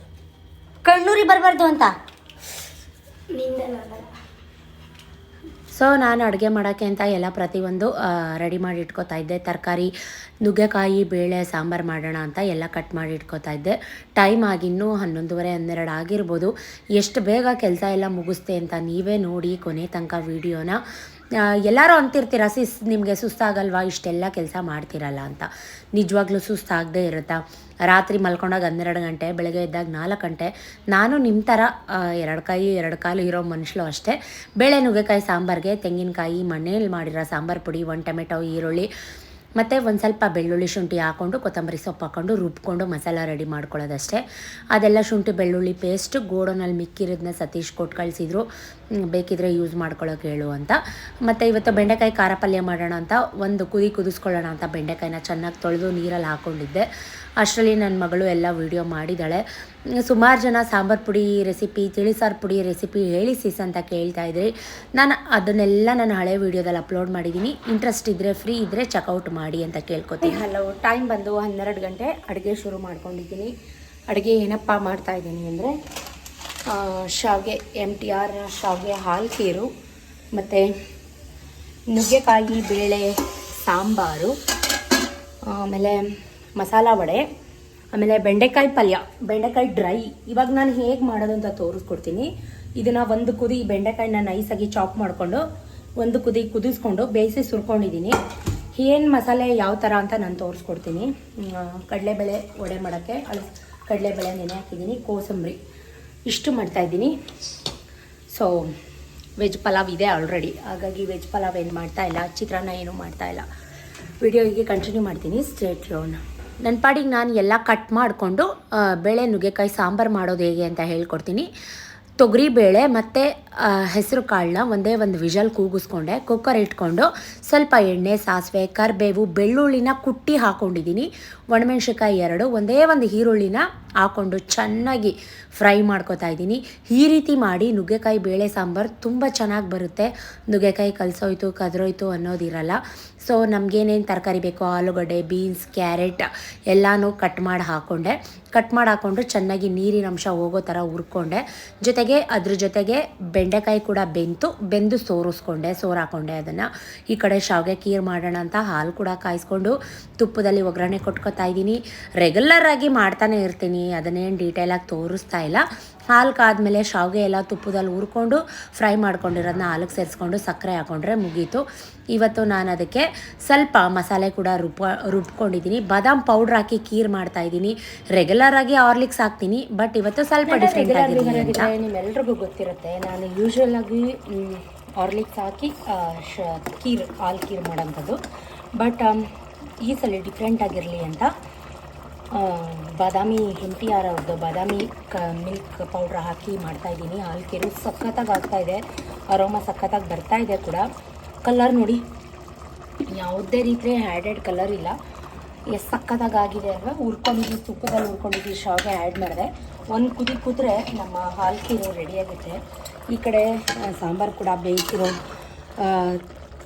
ಕಣ್ಣೂರಿ ಬರಬಾರ್ದು ಅಂತ. ಸೊ ನಾನು ಅಡುಗೆ ಮಾಡೋಕ್ಕೆ ಅಂತ ಎಲ್ಲ ಪ್ರತಿಯೊಂದು ರೆಡಿ ಮಾಡಿ ಇಟ್ಕೋತಾ ಇದ್ದೆ. ತರಕಾರಿ, ನುಗ್ಗೆಕಾಯಿ, ಬೇಳೆ, ಸಾಂಬಾರು ಮಾಡೋಣ ಅಂತ ಎಲ್ಲ ಕಟ್ ಮಾಡಿ ಇಟ್ಕೋತಾ ಇದ್ದೆ. ಟೈಮ್ ಆಗಿನ್ನೂ ಹನ್ನೊಂದುವರೆ, ಹನ್ನೆರಡು ಆಗಿರ್ಬೋದು. ಎಷ್ಟು ಬೇಗ ಕೆಲಸ ಎಲ್ಲ ಮುಗಿಸ್ತೆ ಅಂತ ನೀವೇ ನೋಡಿ ಕೊನೆ ತನಕ ವೀಡಿಯೋನ. ಎಲ್ಲರೂ ಅಂತಿರ್ತೀರ, ಸಿಸ್, ನಿಮಗೆ ಸುಸ್ತಾಗಲ್ವಾ? ಇಷ್ಟೆಲ್ಲ ಕೆಲಸ ಮಾಡ್ತಿರಲ್ಲ ಅಂತ. ನಿಜವಾಗ್ಲೂ ಸುಸ್ತಾಗದೇ ಇರುತ್ತಾ? ರಾತ್ರಿ ಮಲ್ಕೊಂಡಾಗ ಹನ್ನೆರಡು ಗಂಟೆ, ಬೆಳಗ್ಗೆ ಎದ್ದಾಗ ನಾಲ್ಕು ಗಂಟೆ. ನಾನು ನಿಮ್ಮ ಥರ ಎರಡು ಕೈ, ಎರಡು ಕಾಲು ಇರೋ ಮನುಷ್ಯಳು ಅಷ್ಟೇ. ಬೇಳೆ ನುಗ್ಗೆಕಾಯಿ, ಸಾಂಬಾರಿಗೆ, ತೆಂಗಿನಕಾಯಿ ಮನೇಲಿ ಮಾಡಿರೋ ಸಾಂಬಾರು ಪುಡಿ, ಒಂದು ಟೊಮೆಟೊ, ಈರುಳ್ಳಿ ಮತ್ತು ಒಂದು ಸ್ವಲ್ಪ ಬೆಳ್ಳುಳ್ಳಿ ಶುಂಠಿ ಹಾಕ್ಕೊಂಡು ಕೊತ್ತಂಬರಿ ಸೊಪ್ಪು ಹಾಕ್ಕೊಂಡು ರುಬ್ಕೊಂಡು ಮಸಾಲ ರೆಡಿ ಮಾಡ್ಕೊಳ್ಳೋದಷ್ಟೇ. ಅದೆಲ್ಲ ಶುಂಠಿ, ಬೆಳ್ಳುಳ್ಳಿ ಪೇಸ್ಟ್ ಗೋಡನಲ್ಲಿ ಮಿಕ್ಕಿರೋದನ್ನ ಸತೀಶ್ ಕೊಟ್ಟು ಕಳಿಸಿದ್ರು. ಬೇಕಿದ್ರೆ ಯೂಸ್ ಮಾಡ್ಕೊಳ್ಳೋಕೆ ಹೇಳು ಅಂತ. ಮತ್ತು ಇವತ್ತು ಬೆಂಡೆಕಾಯಿ ಖಾರ ಪಲ್ಯ ಮಾಡೋಣ ಅಂತ, ಒಂದು ಕುದಿ ಕುದಿಸ್ಕೊಳ್ಳೋಣ ಅಂತ ಬೆಂಡೆಕಾಯಿನ ಚೆನ್ನಾಗಿ ತೊಳೆದು ನೀರಲ್ಲಿ ಹಾಕ್ಕೊಂಡಿದ್ದೆ ಅಷ್ಟರಲ್ಲಿ ನನ್ನ ಮಗಳು ಎಲ್ಲ ವೀಡಿಯೋ ಮಾಡಿದ್ದಾಳೆ. ಸುಮಾರು ಜನ ಸಾಂಬಾರು ಪುಡಿ ರೆಸಿಪಿ ತಿಳಿಸಾರು ಪುಡಿ ರೆಸಿಪಿ ಹೇಳಿ ಸಿಸ್ ಅಂತ ಕೇಳ್ತಾ ಇದ್ರಿ. ನಾನು ಅದನ್ನೆಲ್ಲ ನಾನು ಹಳೆ ವೀಡಿಯೋದಲ್ಲಿ ಅಪ್ಲೋಡ್ ಮಾಡಿದ್ದೀನಿ ಇಂಟ್ರೆಸ್ಟ್ ಇದ್ದರೆ ಫ್ರೀ ಇದ್ದರೆ ಚೆಕ್ಔಟ್ ಮಾಡಿ ಅಂತ ಕೇಳ್ಕೊತೀನಿ. ಹಲೋ ಟೈಮ್ ಬಂದು ಹನ್ನೆರಡು ಗಂಟೆ. ಅಡುಗೆ ಶುರು ಮಾಡ್ಕೊಂಡಿದ್ದೀನಿ. ಅಡುಗೆ ಏನಪ್ಪ ಮಾಡ್ತಾ ಇದ್ದೀನಿ ಅಂದರೆ ಶಾವಿಗೆ ಎಂ ಟಿ ಆರ್ ಶಾವಿಗೆ ಹಾಲು ಖೀರು ಮತ್ತು ನುಗ್ಗೆಕಾಯಿ, ಬೇಳೆ, ಸಾಂಬಾರು, ಆಮೇಲೆ ಮಸಾಲ ವಡೆ, ಆಮೇಲೆ ಬೆಂಡೆಕಾಯಿ ಪಲ್ಯ, ಬೆಂಡೆಕಾಯಿ ಡ್ರೈ. ಇವಾಗ ನಾನು ಹೇಗೆ ಮಾಡೋದು ಅಂತ ತೋರಿಸ್ಕೊಡ್ತೀನಿ. ಇದನ್ನು ಒಂದು ಕುದಿ ಬೆಂಡೆಕಾಯಿನ ನೈಸಾಗಿ ಚಾಪ್ ಮಾಡಿಕೊಂಡು, ಒಂದು ಕುದಿ ಕುದಿಸ್ಕೊಂಡು ಬೇಯಿಸಿ ಸುರ್ಕೊಂಡಿದ್ದೀನಿ. ಏನು ಮಸಾಲೆ ಯಾವ ಥರ ಅಂತ ನಾನು ತೋರಿಸ್ಕೊಡ್ತೀನಿ. ಕಡಲೆಬೇಳೆ ವಡೆ ಮಾಡೋಕ್ಕೆ ಅಲ್ಲಿ ಕಡಲೆಬೇಳೆ ನೆನೆ ಹಾಕಿದ್ದೀನಿ, ಕೋಸಂಬರಿ. ಇಷ್ಟು ಮಾಡ್ತಾಯಿದ್ದೀನಿ ಸೊ ವೆಜ್ ಪಲಾವ್ ಇದೆ ಆಲ್ರೆಡಿ. ಹಾಗಾಗಿ ವೆಜ್ ಪಲಾವ್ ಏನು ಮಾಡ್ತಾ ಇಲ್ಲ, ಚಿತ್ರಾನ್ನ ಏನು ಮಾಡ್ತಾ ಇಲ್ಲ. ವಿಡಿಯೋ ಹೀಗೆ ಕಂಟಿನ್ಯೂ ಮಾಡ್ತೀನಿ. ಸ್ಟೇಟ್ ಲೋನ್ ನನ್ನ ಪಾಡಿಗೆ ನಾನು ಎಲ್ಲ ಕಟ್ ಮಾಡಿಕೊಂಡು ಬೇಳೆ, ನುಗ್ಗೆಕಾಯಿ, ಸಾಂಬಾರು ಮಾಡೋದು ಹೇಗೆ ಅಂತ ಹೇಳ್ಕೊಡ್ತೀನಿ. ತೊಗರಿ ಬೇಳೆ ಮತ್ತು ಹೆಸರು ಕಾಳನ್ನ ಒಂದೇ ಒಂದು ವಿಜಲ್ ಕೂಗಿಸ್ಕೊಂಡೆ ಕುಕ್ಕರ್ ಇಟ್ಕೊಂಡು ಸ್ವಲ್ಪ ಎಣ್ಣೆ, ಸಾಸಿವೆ, ಕರಿಬೇವು, ಬೆಳ್ಳುಳ್ಳಿನ ಕುಟ್ಟಿ ಹಾಕ್ಕೊಂಡಿದ್ದೀನಿ ಒಣಮೆಣ್ಸಿನ್ಕಾಯಿ ಎರಡು, ಒಂದೇ ಒಂದು ಈರುಳ್ಳಿನ ಹಾಕ್ಕೊಂಡು ಚೆನ್ನಾಗಿ ಫ್ರೈ ಮಾಡ್ಕೋತಾ ಇದ್ದೀನಿ. ಈ ರೀತಿ ಮಾಡಿ ನುಗ್ಗೆಕಾಯಿ, ಬೇಳೆ, ಸಾಂಬಾರು ತುಂಬ ಚೆನ್ನಾಗಿ ಬರುತ್ತೆ. ನುಗ್ಗೆಕಾಯಿ ಕಲಸೋಯ್ತು, ಕದ್ರೋಯ್ತು ಅನ್ನೋದಿರಲ್ಲ ಸೊ ನಮಗೇನೇನು ತರಕಾರಿ ಬೇಕೋ, ಆಲೂಗಡ್ಡೆ, ಬೀನ್ಸ್, ಕ್ಯಾರೆಟ್ ಎಲ್ಲನೂ ಕಟ್ ಮಾಡಿ ಹಾಕ್ಕೊಂಡೆ ಕಟ್ ಮಾಡಿ ಹಾಕ್ಕೊಂಡು ಚೆನ್ನಾಗಿ ನೀರಿನ ಅಂಶ ಹೋಗೋ ಥರ ಹುರ್ಕೊಂಡೆ. ಜೊತೆಗೆ ಅದ್ರ ಜೊತೆಗೆ ಬೆಂಡೆಕಾಯಿ ಕೂಡ ಬೆಂತು, ಬೆಂದು ಸೋರಿಸ್ಕೊಂಡೆ ಸೋರು ಹಾಕ್ಕೊಂಡೆ ಅದನ್ನು. ಈ ಕಡೆ ಶಾವಿಗೆ ಕೀರ್ ಮಾಡೋಣ ಅಂತ ಹಾಲು ಕೂಡ ಕಾಯಿಸ್ಕೊಂಡು ತುಪ್ಪದಲ್ಲಿ ಒಗ್ಗರಣೆ ಕೊಟ್ಕೊತಾ ಇದ್ದೀನಿ. ರೆಗ್ಯುಲರ್ ಆಗಿ ಮಾಡ್ತಾನೆ ಇರ್ತೀನಿ. ಅದನ್ನೇನು ಡೀಟೇಲಾಗಿ ತೋರಿಸ್ತಾ ಇಲ್ಲ. ಹಾಲು ಕಾದ್ಮೇಲೆ ಶಾವಿಗೆ ಎಲ್ಲ ತುಪ್ಪದಲ್ಲಿ ಹುರ್ಕೊಂಡು ಫ್ರೈ ಮಾಡ್ಕೊಂಡಿರೋದನ್ನ ಹಾಲಿಗೆ ಸೇರಿಸ್ಕೊಂಡು ಸಕ್ಕರೆ ಹಾಕೊಂಡ್ರೆ ಮುಗೀತು. ಇವತ್ತು ನಾನು ಅದಕ್ಕೆ ಸ್ವಲ್ಪ ಮಸಾಲೆ ಕೂಡ ರುಬ್ಬ ರುಬ್ಕೊಂಡಿದ್ದೀನಿ. ಬಾದಾಮ್ ಪೌಡ್ರ್ ಹಾಕಿ ಕೀರ್ ಮಾಡ್ತಾ ಇದ್ದೀನಿ. ರೆಗ್ಯುಲರ್ ಆಗಿ ಆರ್ಲಿಕ್ಸ್ ಹಾಕ್ತೀನಿ. ಬಟ್ ಇವತ್ತು ಸ್ವಲ್ಪ ಡಿಫ್ರೆಂಟ್ ಆಗಿದೆ ನಿಮ್ಮೆಲ್ರಿಗೂ ಗೊತ್ತಿರುತ್ತೆ. ನಾನು ಯೂಶ್ವಲ್ ಆಗಿ ಆರ್ಲಿಕ್ಸ್ ಹಾಕಿ ಶ, ಕೀರ್, ಹಾಲು ಕೀರ್ ಮಾಡೋಂಥದ್ದು. ಬಟ್ ಈ ಸಲ ಡಿಫ್ರೆಂಟ್ ಆಗಿರಲಿ ಅಂತ ಬಾದಾಮಿ ಎಂ ಟಿ ಆರ್ ಅವ್ರದ್ದು ಬಾದಾಮಿ ಕ, ಮಿಲ್ಕ್ ಪೌಡ್ರ್ ಹಾಕಿ ಮಾಡ್ತಾಯಿದ್ದೀನಿ ಹಾಲು ಕೀರು ಸಖತ್ತಾಗಿ ಆಗ್ತಾಯಿದೆ ಅರೋಮ ಸಖತ್ತಾಗಿ ಇದೆ ಕೂಡ. ಕಲರ್ ನೋಡಿ. ಯಾವುದೇ ರೀತಿಯ ಆ್ಯಡೆಡ್ ಕಲರ್ ಇಲ್ಲ. ಎಷ್ಟು ಸಕ್ಕತ್ತಾಗಿ ಆಗಿದೆ ಅಲ್ವಾ? ಹುರ್ಕೊಂಡಿದ್ದು ತುಪ್ಪದಲ್ಲಿ ಹುರ್ಕೊಂಡಿದ್ದು ಶಾವಿಗೆ ಆ್ಯಡ್ ಮಾಡಿದೆ. ಒಂದು ಕುದಿ ಕುದ್ರೆ ನಮ್ಮ ಹಾಲು ಕೀರು ರೆಡಿಯಾಗುತ್ತೆ ಈ ಕಡೆ ಸಾಂಬಾರು ಕೂಡ ಬೇಯಿಸಿರೋ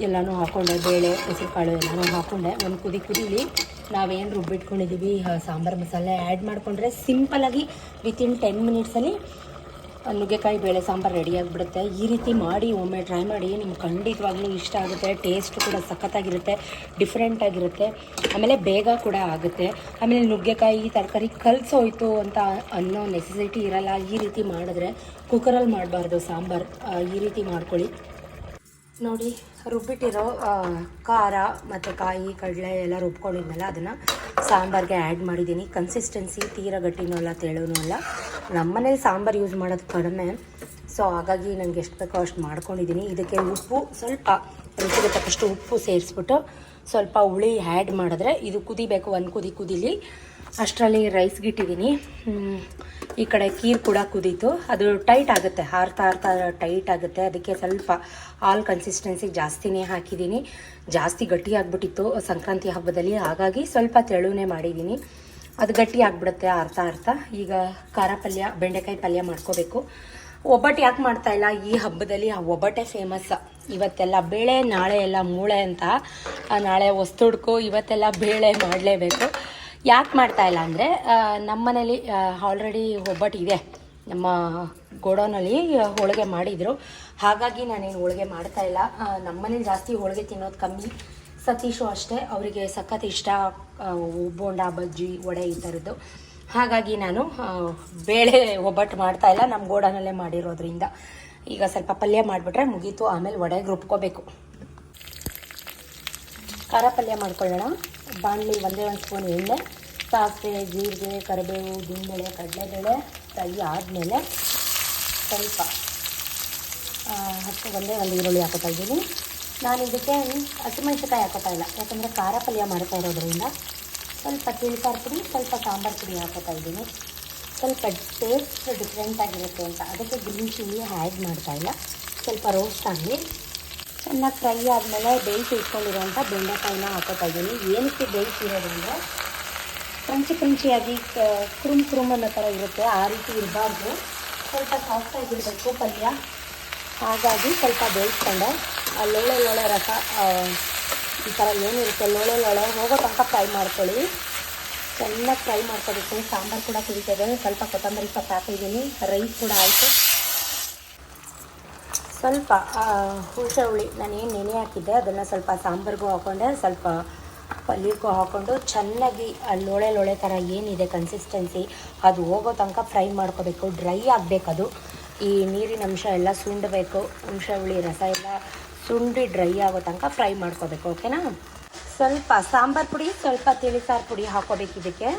ಎಲ್ಲನೂ ಹಾಕ್ಕೊಂಡೆ ಬೇಳೆ, ಹೆಸರುಕಾಳು ಎಲ್ಲನೂ ಹಾಕ್ಕೊಂಡೆ ಒಂದು ಕುದಿ ಕುದೀಲಿ ನಾವೇನು ರುಬ್ಬಿಟ್ಕೊಂಡಿದ್ದೀವಿ ಸಾಂಬಾರು ಮಸಾಲೆ ಆ್ಯಡ್ ಮಾಡಿಕೊಂಡ್ರೆ ಸಿಂಪಲ್ಲಾಗಿ ವಿತಿನ್ ಟೆನ್ ಮಿನಿಟ್ಸಲ್ಲಿ ನುಗ್ಗೆಕಾಯಿ ಬೇಳೆ ಸಾಂಬಾರು ರೆಡಿ ಆಗಿಬಿಡುತ್ತೆ. ಈ ರೀತಿ ಮಾಡಿ, ಒಮ್ಮೆ ಟ್ರೈ ಮಾಡಿ, ನಿಮ್ಗೆ ಖಂಡಿತವಾಗ್ಲೂ ಇಷ್ಟ ಆಗುತ್ತೆ. ಟೇಸ್ಟ್ ಕೂಡ ಸಖತ್ತಾಗಿರುತ್ತೆ ಡಿಫ್ರೆಂಟಾಗಿರುತ್ತೆ ಆಮೇಲೆ ಬೇಗ ಕೂಡ ಆಗುತ್ತೆ. ಆಮೇಲೆ ನುಗ್ಗೆಕಾಯಿ, ತರಕಾರಿ ಕಲಸೋಯ್ತು ಅಂತ ಅನ್ನೋ ನೆಸೆಸಿಟಿ ಇರಲ್ಲ. ಈ ರೀತಿ ಮಾಡಿದ್ರೆ ಕುಕ್ಕರಲ್ಲಿ ಮಾಡಬಾರ್ದು ಸಾಂಬಾರು. ಈ ರೀತಿ ಮಾಡ್ಕೊಳ್ಳಿ. ನೋಡಿ, ರುಬ್ಬಿಟ್ಟಿರೋ ಖಾರ ಮತ್ತು ಕಾಯಿ, ಕಡಲೆ ಎಲ್ಲ ರುಬ್ಕೊಂಡಿದ್ನಲ್ಲ ಅದನ್ನು ಸಾಂಬಾರಿಗೆ ಆ್ಯಡ್ ಮಾಡಿದ್ದೀನಿ. ಕನ್ಸಿಸ್ಟೆನ್ಸಿ ತೀರಾ ಗಟ್ಟಿನೂ ಅಲ್ಲ ತೆಳುನೂ ಅಲ್ಲ. ನಮ್ಮನೇಲಿ ಸಾಂಬಾರು ಯೂಸ್ ಮಾಡೋದು ಕಡಿಮೆ. ಸೊ ಹಾಗಾಗಿ ನನಗೆ ಎಷ್ಟು ಬೇಕೋ ಅಷ್ಟು ಮಾಡ್ಕೊಂಡಿದ್ದೀನಿ. ಇದಕ್ಕೆ ಉಪ್ಪು, ಸ್ವಲ್ಪ ರುಚಿಗೆ ತಕ್ಕಷ್ಟು ಉಪ್ಪು ಸೇರಿಸ್ಬಿಟ್ಟು ಸ್ವಲ್ಪ ಹುಳಿ ಆ್ಯಡ್ ಮಾಡಿದ್ರೆ ಇದು ಕುದಿಬೇಕು, ಒಂದು ಕುದಿ ಕುದೀಲಿ. ಅಷ್ಟರಲ್ಲಿ ರೈಸ್ಗೆ ಇಟ್ಟಿದ್ದೀನಿ ಈ ಕಡೆ ಕೀರ್ ಕೂಡ ಕುದೀತು. ಅದು ಟೈಟ್ ಆಗುತ್ತೆ ಹಾರ್ತಾ ಹಾರ್ತಾ ಟೈಟ್ ಆಗುತ್ತೆ. ಅದಕ್ಕೆ ಸ್ವಲ್ಪ ಹಾಲು ಕನ್ಸಿಸ್ಟೆನ್ಸಿ ಜಾಸ್ತಿನೇ ಹಾಕಿದ್ದೀನಿ ಜಾಸ್ತಿ ಗಟ್ಟಿ ಆಗಿಬಿಟ್ಟಿತ್ತು ಸಂಕ್ರಾಂತಿ ಹಬ್ಬದಲ್ಲಿ. ಹಾಗಾಗಿ ಸ್ವಲ್ಪ ತೆಳುನೇ ಮಾಡಿದ್ದೀನಿ ಅದು ಗಟ್ಟಿ ಆಗಿಬಿಡುತ್ತೆ ಅರ್ಥ ಅರ್ಥ ಈಗ ಖಾರ ಪಲ್ಯ, ಬೆಂಡೆಕಾಯಿ ಪಲ್ಯ ಮಾಡ್ಕೋಬೇಕು. ಒಬ್ಬಟ್ಟು ಯಾಕೆ ಮಾಡ್ತಾ ಇಲ್ಲ? ಈ ಹಬ್ಬದಲ್ಲಿ ಆ ಒಬ್ಬಟ್ಟೆ ಫೇಮಸ್ ಇವತ್ತೆಲ್ಲ ಬೇಳೆ, ನಾಳೆ ಎಲ್ಲ ಮೂಳೆ ಅಂತ. ನಾಳೆ ಹೊಸ್ತುಡ್ಕು ಇವತ್ತೆಲ್ಲ ಬೇಳೆ ಮಾಡಲೇಬೇಕು. ಯಾಕೆ ಮಾಡ್ತಾ ಇಲ್ಲ ಅಂದರೆ ನಮ್ಮ ಮನೇಲಿ ಆಲ್ರೆಡಿ ಒಬ್ಬಟ್ಟು ಇದೆ. ನಮ್ಮ ಗೋಡೌನಲ್ಲಿ ಹೋಳಿಗೆ ಮಾಡಿದರು. ಹಾಗಾಗಿ ನಾನೇನು ಹೋಳಿಗೆ ಮಾಡ್ತಾ ಇಲ್ಲ. ನಮ್ಮ ಮನೇಲಿ ಜಾಸ್ತಿ ಹೋಳಿಗೆ ತಿನ್ನೋದು ಕಮ್ಮಿ. ಸತೀಶು ಅಷ್ಟೇ, ಅವರಿಗೆ ಸಖತ್ ಇಷ್ಟ ಬೋಂಡ ಬಜ್ಜಿ, ವಡೆ ಈ ಥರದ್ದು ಹಾಗಾಗಿ ನಾನು ಬೇಳೆ ಒಬ್ಬಟ್ಟು ಮಾಡ್ತಾ ಇಲ್ಲ ನಮ್ಮ ಗೋಡನಲ್ಲೇ ಮಾಡಿರೋದ್ರಿಂದ. ಈಗ ಸ್ವಲ್ಪ ಪಲ್ಯ ಮಾಡಿಬಿಟ್ರೆ ಮುಗೀತು, ಆಮೇಲೆ ವಡೆಗೆ ರುಬ್ಕೋಬೇಕು. ಖಾರ ಪಲ್ಯ ಮಾಡ್ಕೊಳ್ಳೋಣ. ಬಾಣಲಿ ಒಂದೇ ಒಂದು ಸ್ಪೂನ್ ಎಣ್ಣೆ. ಸಾಸಿವೆ ಜೀರಿಗೆ, ಕರಿಬೇವು ಉದ್ದಿನಬೇಳೆ ಕಡಲೆಬೇಳೆ ತೈ ಆದಮೇಲೆ ಸ್ವಲ್ಪ ಹತ್ತು ಒಂದೇ ಒಂದು ಈರುಳ್ಳಿ ಹಾಕೋತಾ ಇದ್ದೀನಿ. ನಾನು ಇದಕ್ಕೆ ಹಸಿಮೆಣ್ಸಿಕಾಯಿ ಹಾಕೋತಾ ಇಲ್ಲ. ಯಾಕಂದರೆ ಖಾರ ಪಲ್ಯ ಮಾಡ್ತಾ ಇರೋದ್ರಿಂದ ಸ್ವಲ್ಪ ತಿಳಿಸಾರು ಪುಡಿ, ಸ್ವಲ್ಪ ಸಾಂಬಾರು ಪುಡಿ ಹಾಕೋತಾ ಇದ್ದೀನಿ. ಸ್ವಲ್ಪ ಟೇಸ್ಟ್ ಡಿಫ್ರೆಂಟ್ ಆಗಿರುತ್ತೆ ಅಂತ. ಅದಕ್ಕೆ ಗ್ರೀನ್ ಚಿಲ್ಲಿ ಆ್ಯಡ್ ಮಾಡ್ತಾ ಇಲ್ಲ. ಸ್ವಲ್ಪ ರೋಸ್ಟ್ ಆಗಲಿ. ಚೆನ್ನಾಗಿ ಫ್ರೈ ಆದಮೇಲೆ ಬೇಯಿಸಿ ಇಟ್ಕೊಂಡಿರೋಂಥ ಬೆಂಡೆಕಾಯಿನ ಹಾಕೋತಾ ಇದ್ದೀನಿ. ಏನಕ್ಕೆ ಬೇಯಿಸಿರೋದು ಅಂದರೆ ಕ್ರಂಚಿ ಕ್ರಂಚಿಯಾಗಿ ಕುರುಮ್ ಕುರುಮ್ ಅನ್ನೋ ಥರ ಇರುತ್ತೆ. ಆ ರೀತಿ ಇರಬಾರ್ದು. ಸ್ವಲ್ಪ ಸಾಫ್ಟಾಗಿರಬೇಕು ಪಲ್ಯ. ಹಾಗಾಗಿ ಸ್ವಲ್ಪ ಬೇಯಿಸ್ಕೊಂಡೆ. ಆ ಲೋಳೆ ಲೋಳೆ ರಸ ಈ ಥರ ಏನಿರುತ್ತೆ, ಲೋಳೆ ಲೋಳೆ, ಹೋಗೋ ತನಕ ಫ್ರೈ ಮಾಡ್ಕೊಳ್ಳಿ. ಚೆನ್ನಾಗಿ ಫ್ರೈ ಮಾಡ್ಕೋಬೇಕು. ಸಾಂಬಾರು ಕೂಡ ಕುಡಿತದೆ ಸ್ವಲ್ಪ ಕೊತ್ತಂಬರಿ ಸೊಪ್ಪು ಹಾಕಿದ್ದೀನಿ. ರೈಸ್ ಕೂಡ ಆಯಿತು. ಸ್ವಲ್ಪ ಹುಣಸೆ ಹುಳಿ ನಾನು ಏನು ನೆನೆ ಹಾಕಿದ್ದೆ, ಅದನ್ನು ಸ್ವಲ್ಪ ಸಾಂಬಾರಿಗೂ ಹಾಕ್ಕೊಂಡೆ ಸ್ವಲ್ಪ ಪಲ್ಯಕ್ಕೂ ಹಾಕ್ಕೊಂಡು ಚೆನ್ನಾಗಿ ಲೋಳೆ ಲೋಳೆ ಥರ ಏನಿದೆ ಕನ್ಸಿಸ್ಟೆನ್ಸಿ ಅದು ಹೋಗೋ ತನಕ ಫ್ರೈ ಮಾಡ್ಕೋಬೇಕು ಡ್ರೈ ಆಗಬೇಕು ಅದು. ಈ ನೀರಿನ ಅಂಶ ಎಲ್ಲ ಸುಂಡಬೇಕು ಹುಣಸೆ ಹುಳಿ, ರಸ ಎಲ್ಲ ಸುಂಡಿ ಡ್ರೈ ಆಗೋ ತನಕ ಫ್ರೈ ಮಾಡ್ಕೋಬೇಕು ಓಕೆನಾ ಸ್ವಲ್ಪ ಸಾಂಬಾರು ಪುಡಿ, ಸ್ವಲ್ಪ ತಿಳಿಸಾರು ಪುಡಿ ಹಾಕೋಬೇಕು ಇದಕ್ಕೆ.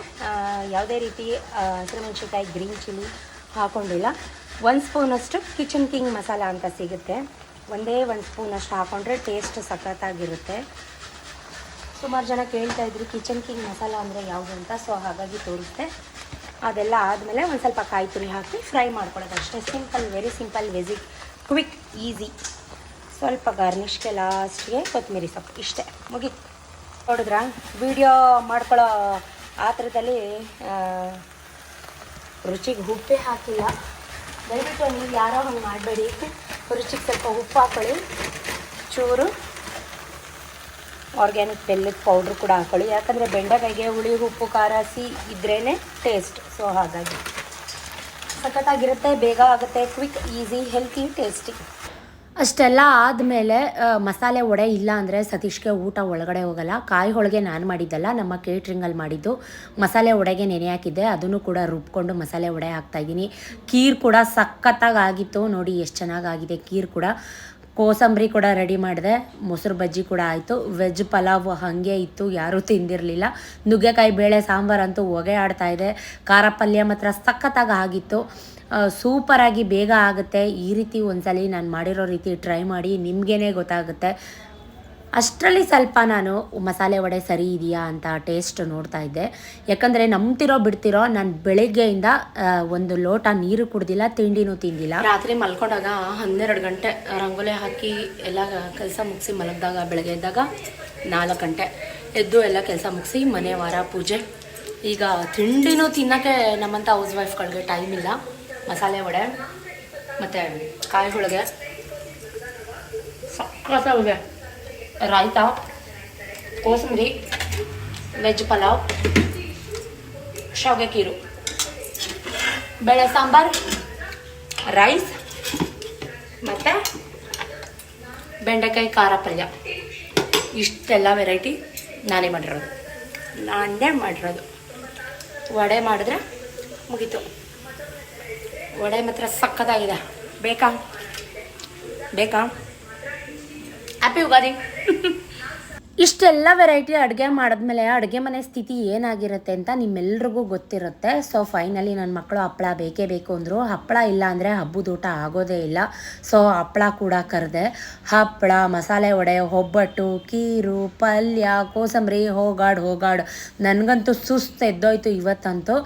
ಯಾವುದೇ ರೀತಿ ಹಸಿರು ಹಸಿಮೆಣ್ಸಿಕಾಯಿ ಗ್ರೀನ್ ಚಿಲ್ಲಿ ಹಾಕೊಂಡಿಲ್ಲ. ಒಂದು ಸ್ಪೂನಷ್ಟು ಕಿಚನ್ ಕಿಂಗ್ ಮಸಾಲ ಅಂತ ಸಿಗುತ್ತೆ. ಒಂದೇ ಒಂದು ಸ್ಪೂನಷ್ಟು ಹಾಕೊಂಡ್ರೆ ಟೇಸ್ಟ್ ಸಖತ್ತಾಗಿರುತ್ತೆ. ಸುಮಾರು ಜನ ಕೇಳ್ತಾ ಇದ್ರು ಕಿಚನ್ ಕಿಂಗ್ ಮಸಾಲ ಅಂದರೆ ಯಾವುದು ಅಂತ? ಸೊ ಹಾಗಾಗಿ ತೋರುತ್ತೆ ಅದೆಲ್ಲ ಆದಮೇಲೆ ಒಂದು ಸ್ವಲ್ಪ ಕಾಯಿ ತುರಿ ಹಾಕಿ ಫ್ರೈ ಮಾಡ್ಕೊಳ್ಳೋದು ಅಷ್ಟೇ simple very simple veggie quick easy ಸ್ವಲ್ಪ ಗಾರ್ನಿಷ್ಗೆ ಲಾಸ್ಟ್ಗೆ ಕೊತ್ತಂಬರಿ ಸೊಪ್ಪು. ಇಷ್ಟೇ. ಮುಗಿ ನೋಡಿದ್ರ? ವಿಡಿಯೋ ಮಾಡ್ಕೊಳ್ಳೋ ಆ ಥರದಲ್ಲಿ ರುಚಿಗೆ ಉಪ್ಪೇ ಹಾಕಿಲ್ಲ. ದಯವಿಟ್ಟು ನೀವು ಯಾರೋ ಹಂಗೆ ಮಾಡಬೇಡಿ. ರುಚಿಗೆ ಸ್ವಲ್ಪ ಉಪ್ಪು ಹಾಕೊಳ್ಳಿ. ಚೂರು. ಆರ್ಗ್ಯಾನಿಕ್ ಬೆಲ್ಲದ ಪೌಡ್ರ್ ಕೂಡ ಹಾಕೊಳ್ಳಿ. ಯಾಕಂದರೆ ಬೆಂಡೆಕಾಯಿಗೆ ಹುಳಿ, ಉಪ್ಪು, ಖಾರ, ಹಸಿ ಇದ್ರೇ ಟೇಸ್ಟ್ ಸೊ ಹಾಗಾಗಿ ಸಖತ್ತಾಗಿರುತ್ತೆ, ಬೇಗ ಆಗುತ್ತೆ ಕ್ವಿಕ್ ಈಸಿ ಹೆಲ್ತಿ ಟೇಸ್ಟಿ ಅಷ್ಟೆಲ್ಲ ಆದಮೇಲೆ ಮಸಾಲೆ ವಡೆ ಇಲ್ಲ ಅಂದರೆ ಸತೀಶ್ಗೆ ಊಟ ಒಳಗಡೆ ಹೋಗಲ್ಲ. ಕಾಯಿ ಹೋಳಿಗೆ ನಾನು ಮಾಡಿದ್ದಲ್ಲ, ನಮ್ಮ ಕೇಟ್ರಿಂಗಲ್ಲಿ ಮಾಡಿದ್ದು. ಮಸಾಲೆ ವಡೆಗೆ ನೆನೆ ಹಾಕಿದ್ದೆ. ಅದನ್ನು ಕೂಡ ರುಬ್ಕೊಂಡು ಮಸಾಲೆ ವಡೆ ಹಾಕ್ತಾಯಿದ್ದೀನಿ ಕೀರ್ ಕೂಡ ಸಖತ್ತಾಗಿ ಆಗಿತ್ತು. ನೋಡಿ, ಎಷ್ಟು ಚೆನ್ನಾಗಾಗಿದೆ ಕೀರ್ ಕೂಡ. ಕೋಸಂಬರಿ ಕೂಡ ರೆಡಿ ಮಾಡಿದೆ. ಮೊಸರು ಬಜ್ಜಿ ಕೂಡ ಆಯಿತು. ವೆಜ್ ಪಲಾವ್ ಹಾಗೆ ಇತ್ತು. ಯಾರೂ ತಿಂದಿರಲಿಲ್ಲ. ನುಗ್ಗೆಕಾಯಿ ಬೇಳೆ ಸಾಂಬಾರಂತೂ ಹೊಗೆ ಆಡ್ತಾ ಇದೆ. ಖಾರ ಪಲ್ಯ ಮಾತ್ರ ಸಖತ್ತಾಗಿ ಆಗಿತ್ತು. ಸೂಪರಾಗಿ ಬೇಗ ಆಗುತ್ತೆ. ಈ ರೀತಿ ಒಂದ್ಸಲಿ ನಾನು ಮಾಡಿರೋ ರೀತಿ ಟ್ರೈ ಮಾಡಿ. ನಿಮಗೇನೆ ಗೊತ್ತಾಗುತ್ತೆ. ಅಷ್ಟರಲ್ಲಿ ಸ್ವಲ್ಪ ನಾನು ಮಸಾಲೆ ವಡೆ ಸರಿ ಇದೆಯಾ ಅಂತ ಟೇಸ್ಟ್ ನೋಡ್ತಾ ಇದ್ದೆ. ಯಾಕಂದರೆ ನಂಬ್ತಿರೋ ಬಿಡ್ತಿರೋ ನಾನು ಬೆಳಗ್ಗೆಯಿಂದ ಒಂದು ಲೋಟ ನೀರು ಕುಡ್ದಿಲ್ಲ ತಿಂಡಿನೂ ತಿಂದಿಲ್ಲ. ರಾತ್ರಿ ಮಲ್ಕೊಂಡಾಗ ಹನ್ನೆರಡು ಗಂಟೆ ರಂಗೋಲಿ ಹಾಕಿ ಎಲ್ಲ ಕೆಲಸ ಮುಗಿಸಿ ಮಲಗಿದಾಗ ಬೆಳಗ್ಗೆ ಎದ್ದಾಗ ನಾಲ್ಕು ಗಂಟೆ ಎದ್ದು ಎಲ್ಲ ಕೆಲಸ ಮುಗಿಸಿ ಮನೆ ವಾರ ಪೂಜೆ. ಈಗ ತಿಂಡಿನೂ ತಿನ್ನೋಕ್ಕೆ ನಮ್ಮಂಥ ಹೌಸ್ ವೈಫ್ಗಳಿಗೆ ಟೈಮ್ ಇಲ್ಲ. ಮಸಾಲೆ ವಡೆ ಮತ್ತು ಕಾಯಿ ಹೋಳಿಗೆ. ಸಕ್ಕತ್ತಾಗಿದೆ ರಾಯ್ತ ಕೋಸಂಬರಿ, ವೆಜ್ ಪಲಾವ್ ಶಾವಿಗೆ ಕೀರು ಬೇಳೆ ಸಾಂಬಾರು, ರೈಸ್, ಮತ್ತು ಬೆಂಡೆಕಾಯಿ ಖಾರ ಪಲ್ಯ. ಇಷ್ಟೆಲ್ಲ ವೆರೈಟಿ ನಾನೇ ಮಾಡಿರೋದು. ನಾನೇ ಮಾಡಿರೋದು. ವಡೆ ಮಾಡಿದ್ರೆ ಮುಗೀತು. ವಡೆ ಮಾತ್ರ ಸಕ್ಕತ್ತಾಗಿದೆ. ಬೇಕಾ? ಬೇಕಾ? ಹ್ಯಾಪಿ ಯುಗಾದಿ *laughs* ಇಷ್ಟೆಲ್ಲ ವೆರೈಟಿ ಅಡುಗೆ ಮಾಡಿದ್ಮೇಲೆ ಅಡುಗೆ ಮನೆ ಸ್ಥಿತಿ ಏನಾಗಿರುತ್ತೆ ಅಂತ ನಿಮ್ಮೆಲ್ರಿಗೂ ಗೊತ್ತಿರುತ್ತೆ. ಸೊ ಫೈನಲಿ ನನ್ನ ಮಕ್ಕಳು ಹಪ್ಪಳ ಬೇಕೇ ಬೇಕು ಅಂದರು. ಹಪ್ಪಳ ಇಲ್ಲ ಅಂದರೆ ಹಬ್ಬದ ಊಟ ಆಗೋದೇ ಇಲ್ಲ. ಸೊ ಹಪ್ಪಳ ಕೂಡ ಕರೆದೆ. ಹಪ್ಪಳ, ಮಸಾಲೆ ವಡೆ, ಒಬ್ಬಟ್ಟು, ಕೀರು, ಪಲ್ಯ, ಕೋಸಂಬರಿ, ಹೋಗಾಡು ಹೋಗಾಡು. ನನಗಂತೂ ಸುಸ್ತು ಎದ್ದೋಯ್ತು ಇವತ್ತಂತೂ.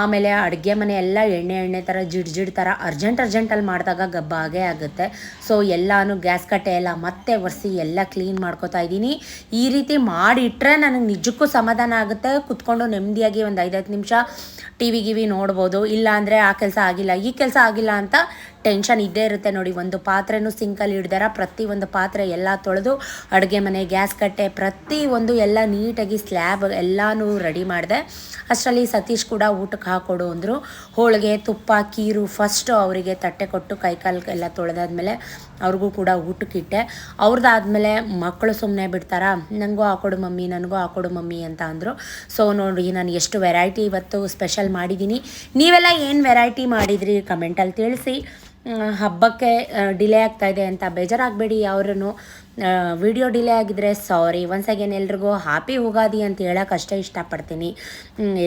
ಆಮೇಲೆ ಅಡುಗೆ ಮನೆ ಎಲ್ಲ ಎಣ್ಣೆ ಎಣ್ಣೆ ಥರ, ಜಿಡ್ ಜಿಡ್ ಥರ ಅರ್ಜೆಂಟ್ ಅರ್ಜೆಂಟಲ್ಲಿ ಮಾಡಿದಾಗ ಗಬ್ಬಾಗೆ ಆಗುತ್ತೆ. ಸೊ ಎಲ್ಲಾನು ಗ್ಯಾಸ್ ಕಟ್ಟೆ ಎಲ್ಲ ಮತ್ತೆ ಒರೆಸಿ ಎಲ್ಲ ಕ್ಲೀನ್ ಮಾಡ್ಕೋತಾ ಇದ್ದೀನಿ. ಈ ರೀತಿ ಮಾಡಿಟ್ರೆ ನನಗೆ ನಿಜಕ್ಕೂ ಸಮಾಧಾನ ಆಗುತ್ತೆ. ಕುತ್ಕೊಂಡು ನೆಮ್ಮದಿಯಾಗಿ ಒಂದು ಐದೈದು ನಿಮಿಷ ಟಿ ವಿ ಗಿವಿ ನೋಡ್ಬೋದು. ಇಲ್ಲ ಅಂದರೆ ಆ ಕೆಲಸ ಆಗಿಲ್ಲ, ಈ ಕೆಲಸ ಆಗಿಲ್ಲ ಅಂತ ಟೆನ್ಷನ್ ಇದ್ದೇ ಇರುತ್ತೆ ನೋಡಿ. ಒಂದು ಪಾತ್ರೆನೂ ಸಿಂಕಲ್ಲಿ ಹಿಡ್ದಾರ ಪ್ರತಿ ಒಂದು ಪಾತ್ರೆ ಎಲ್ಲ ತೊಳೆದು ಅಡುಗೆ ಮನೆ, ಗ್ಯಾಸ್ ಕಟ್ಟೆ, ಪ್ರತಿ ಒಂದು ಎಲ್ಲ ನೀಟಾಗಿ ಸ್ಲ್ಯಾಬ್ ಎಲ್ಲನೂ ರೆಡಿ ಮಾಡಿದೆ. ಅಷ್ಟರಲ್ಲಿ ಸತೀಶ್ ಕೂಡ ಊಟಕ್ಕೆ ಹಾಕೊಡು ಅಂದರು. ಹೋಳಿಗೆ, ತುಪ್ಪ, ಕೀರು ಫಸ್ಟು ಅವರಿಗೆ ತಟ್ಟೆ ಕೊಟ್ಟು ಕೈಕಾಲು ಎಲ್ಲ ತೊಳೆದಾದ್ಮೇಲೆ ಅವ್ರಿಗೂ ಕೂಡ ಊಟಕ್ಕಿಟ್ಟೆ ಅವ್ರದ್ದಾದ್ಮೇಲೆ ಮಕ್ಕಳು ಸುಮ್ಮನೆ ಬಿಡ್ತಾರಾ ನನಗೂ ಹಾಕೊಡು ಮಮ್ಮಿ, ನನಗೂ ಹಾಕೊಡು ಮಮ್ಮಿ ಅಂತ ಅಂದರು. ಸೊ ನೋಡಿ, ನಾನು ಎಷ್ಟು ವೆರೈಟಿ ಇವತ್ತು ಸ್ಪೆಷಲ್ ಮಾಡಿದ್ದೀನಿ. ನೀವೆಲ್ಲ ಏನು ವೆರೈಟಿ ಮಾಡಿದ್ರಿ? ಕಮೆಂಟಲ್ಲಿ ತಿಳಿಸಿ. ಹಬ್ಬಕ್ಕೆ ಡಿಲೇ ಆಗ್ತಾ ಇದೆ ಅಂತ ಬೇಜಾರಾಗಬೇಡಿ. ಯಾವ್ರೂ ವಿಡಿಯೋ ಡಿಲೇ ಆಗಿದ್ರೆ ಸಾರಿ ಒನ್ಸ್ ಅಗೇನ್ ಎಲ್ರಿಗೂ ಹ್ಯಾಪಿ ಉಗಾದಿ ಅಂತ ಹೇಳಕ್ಕೆ ಅಷ್ಟೇ ಇಷ್ಟಪಡ್ತೀನಿ.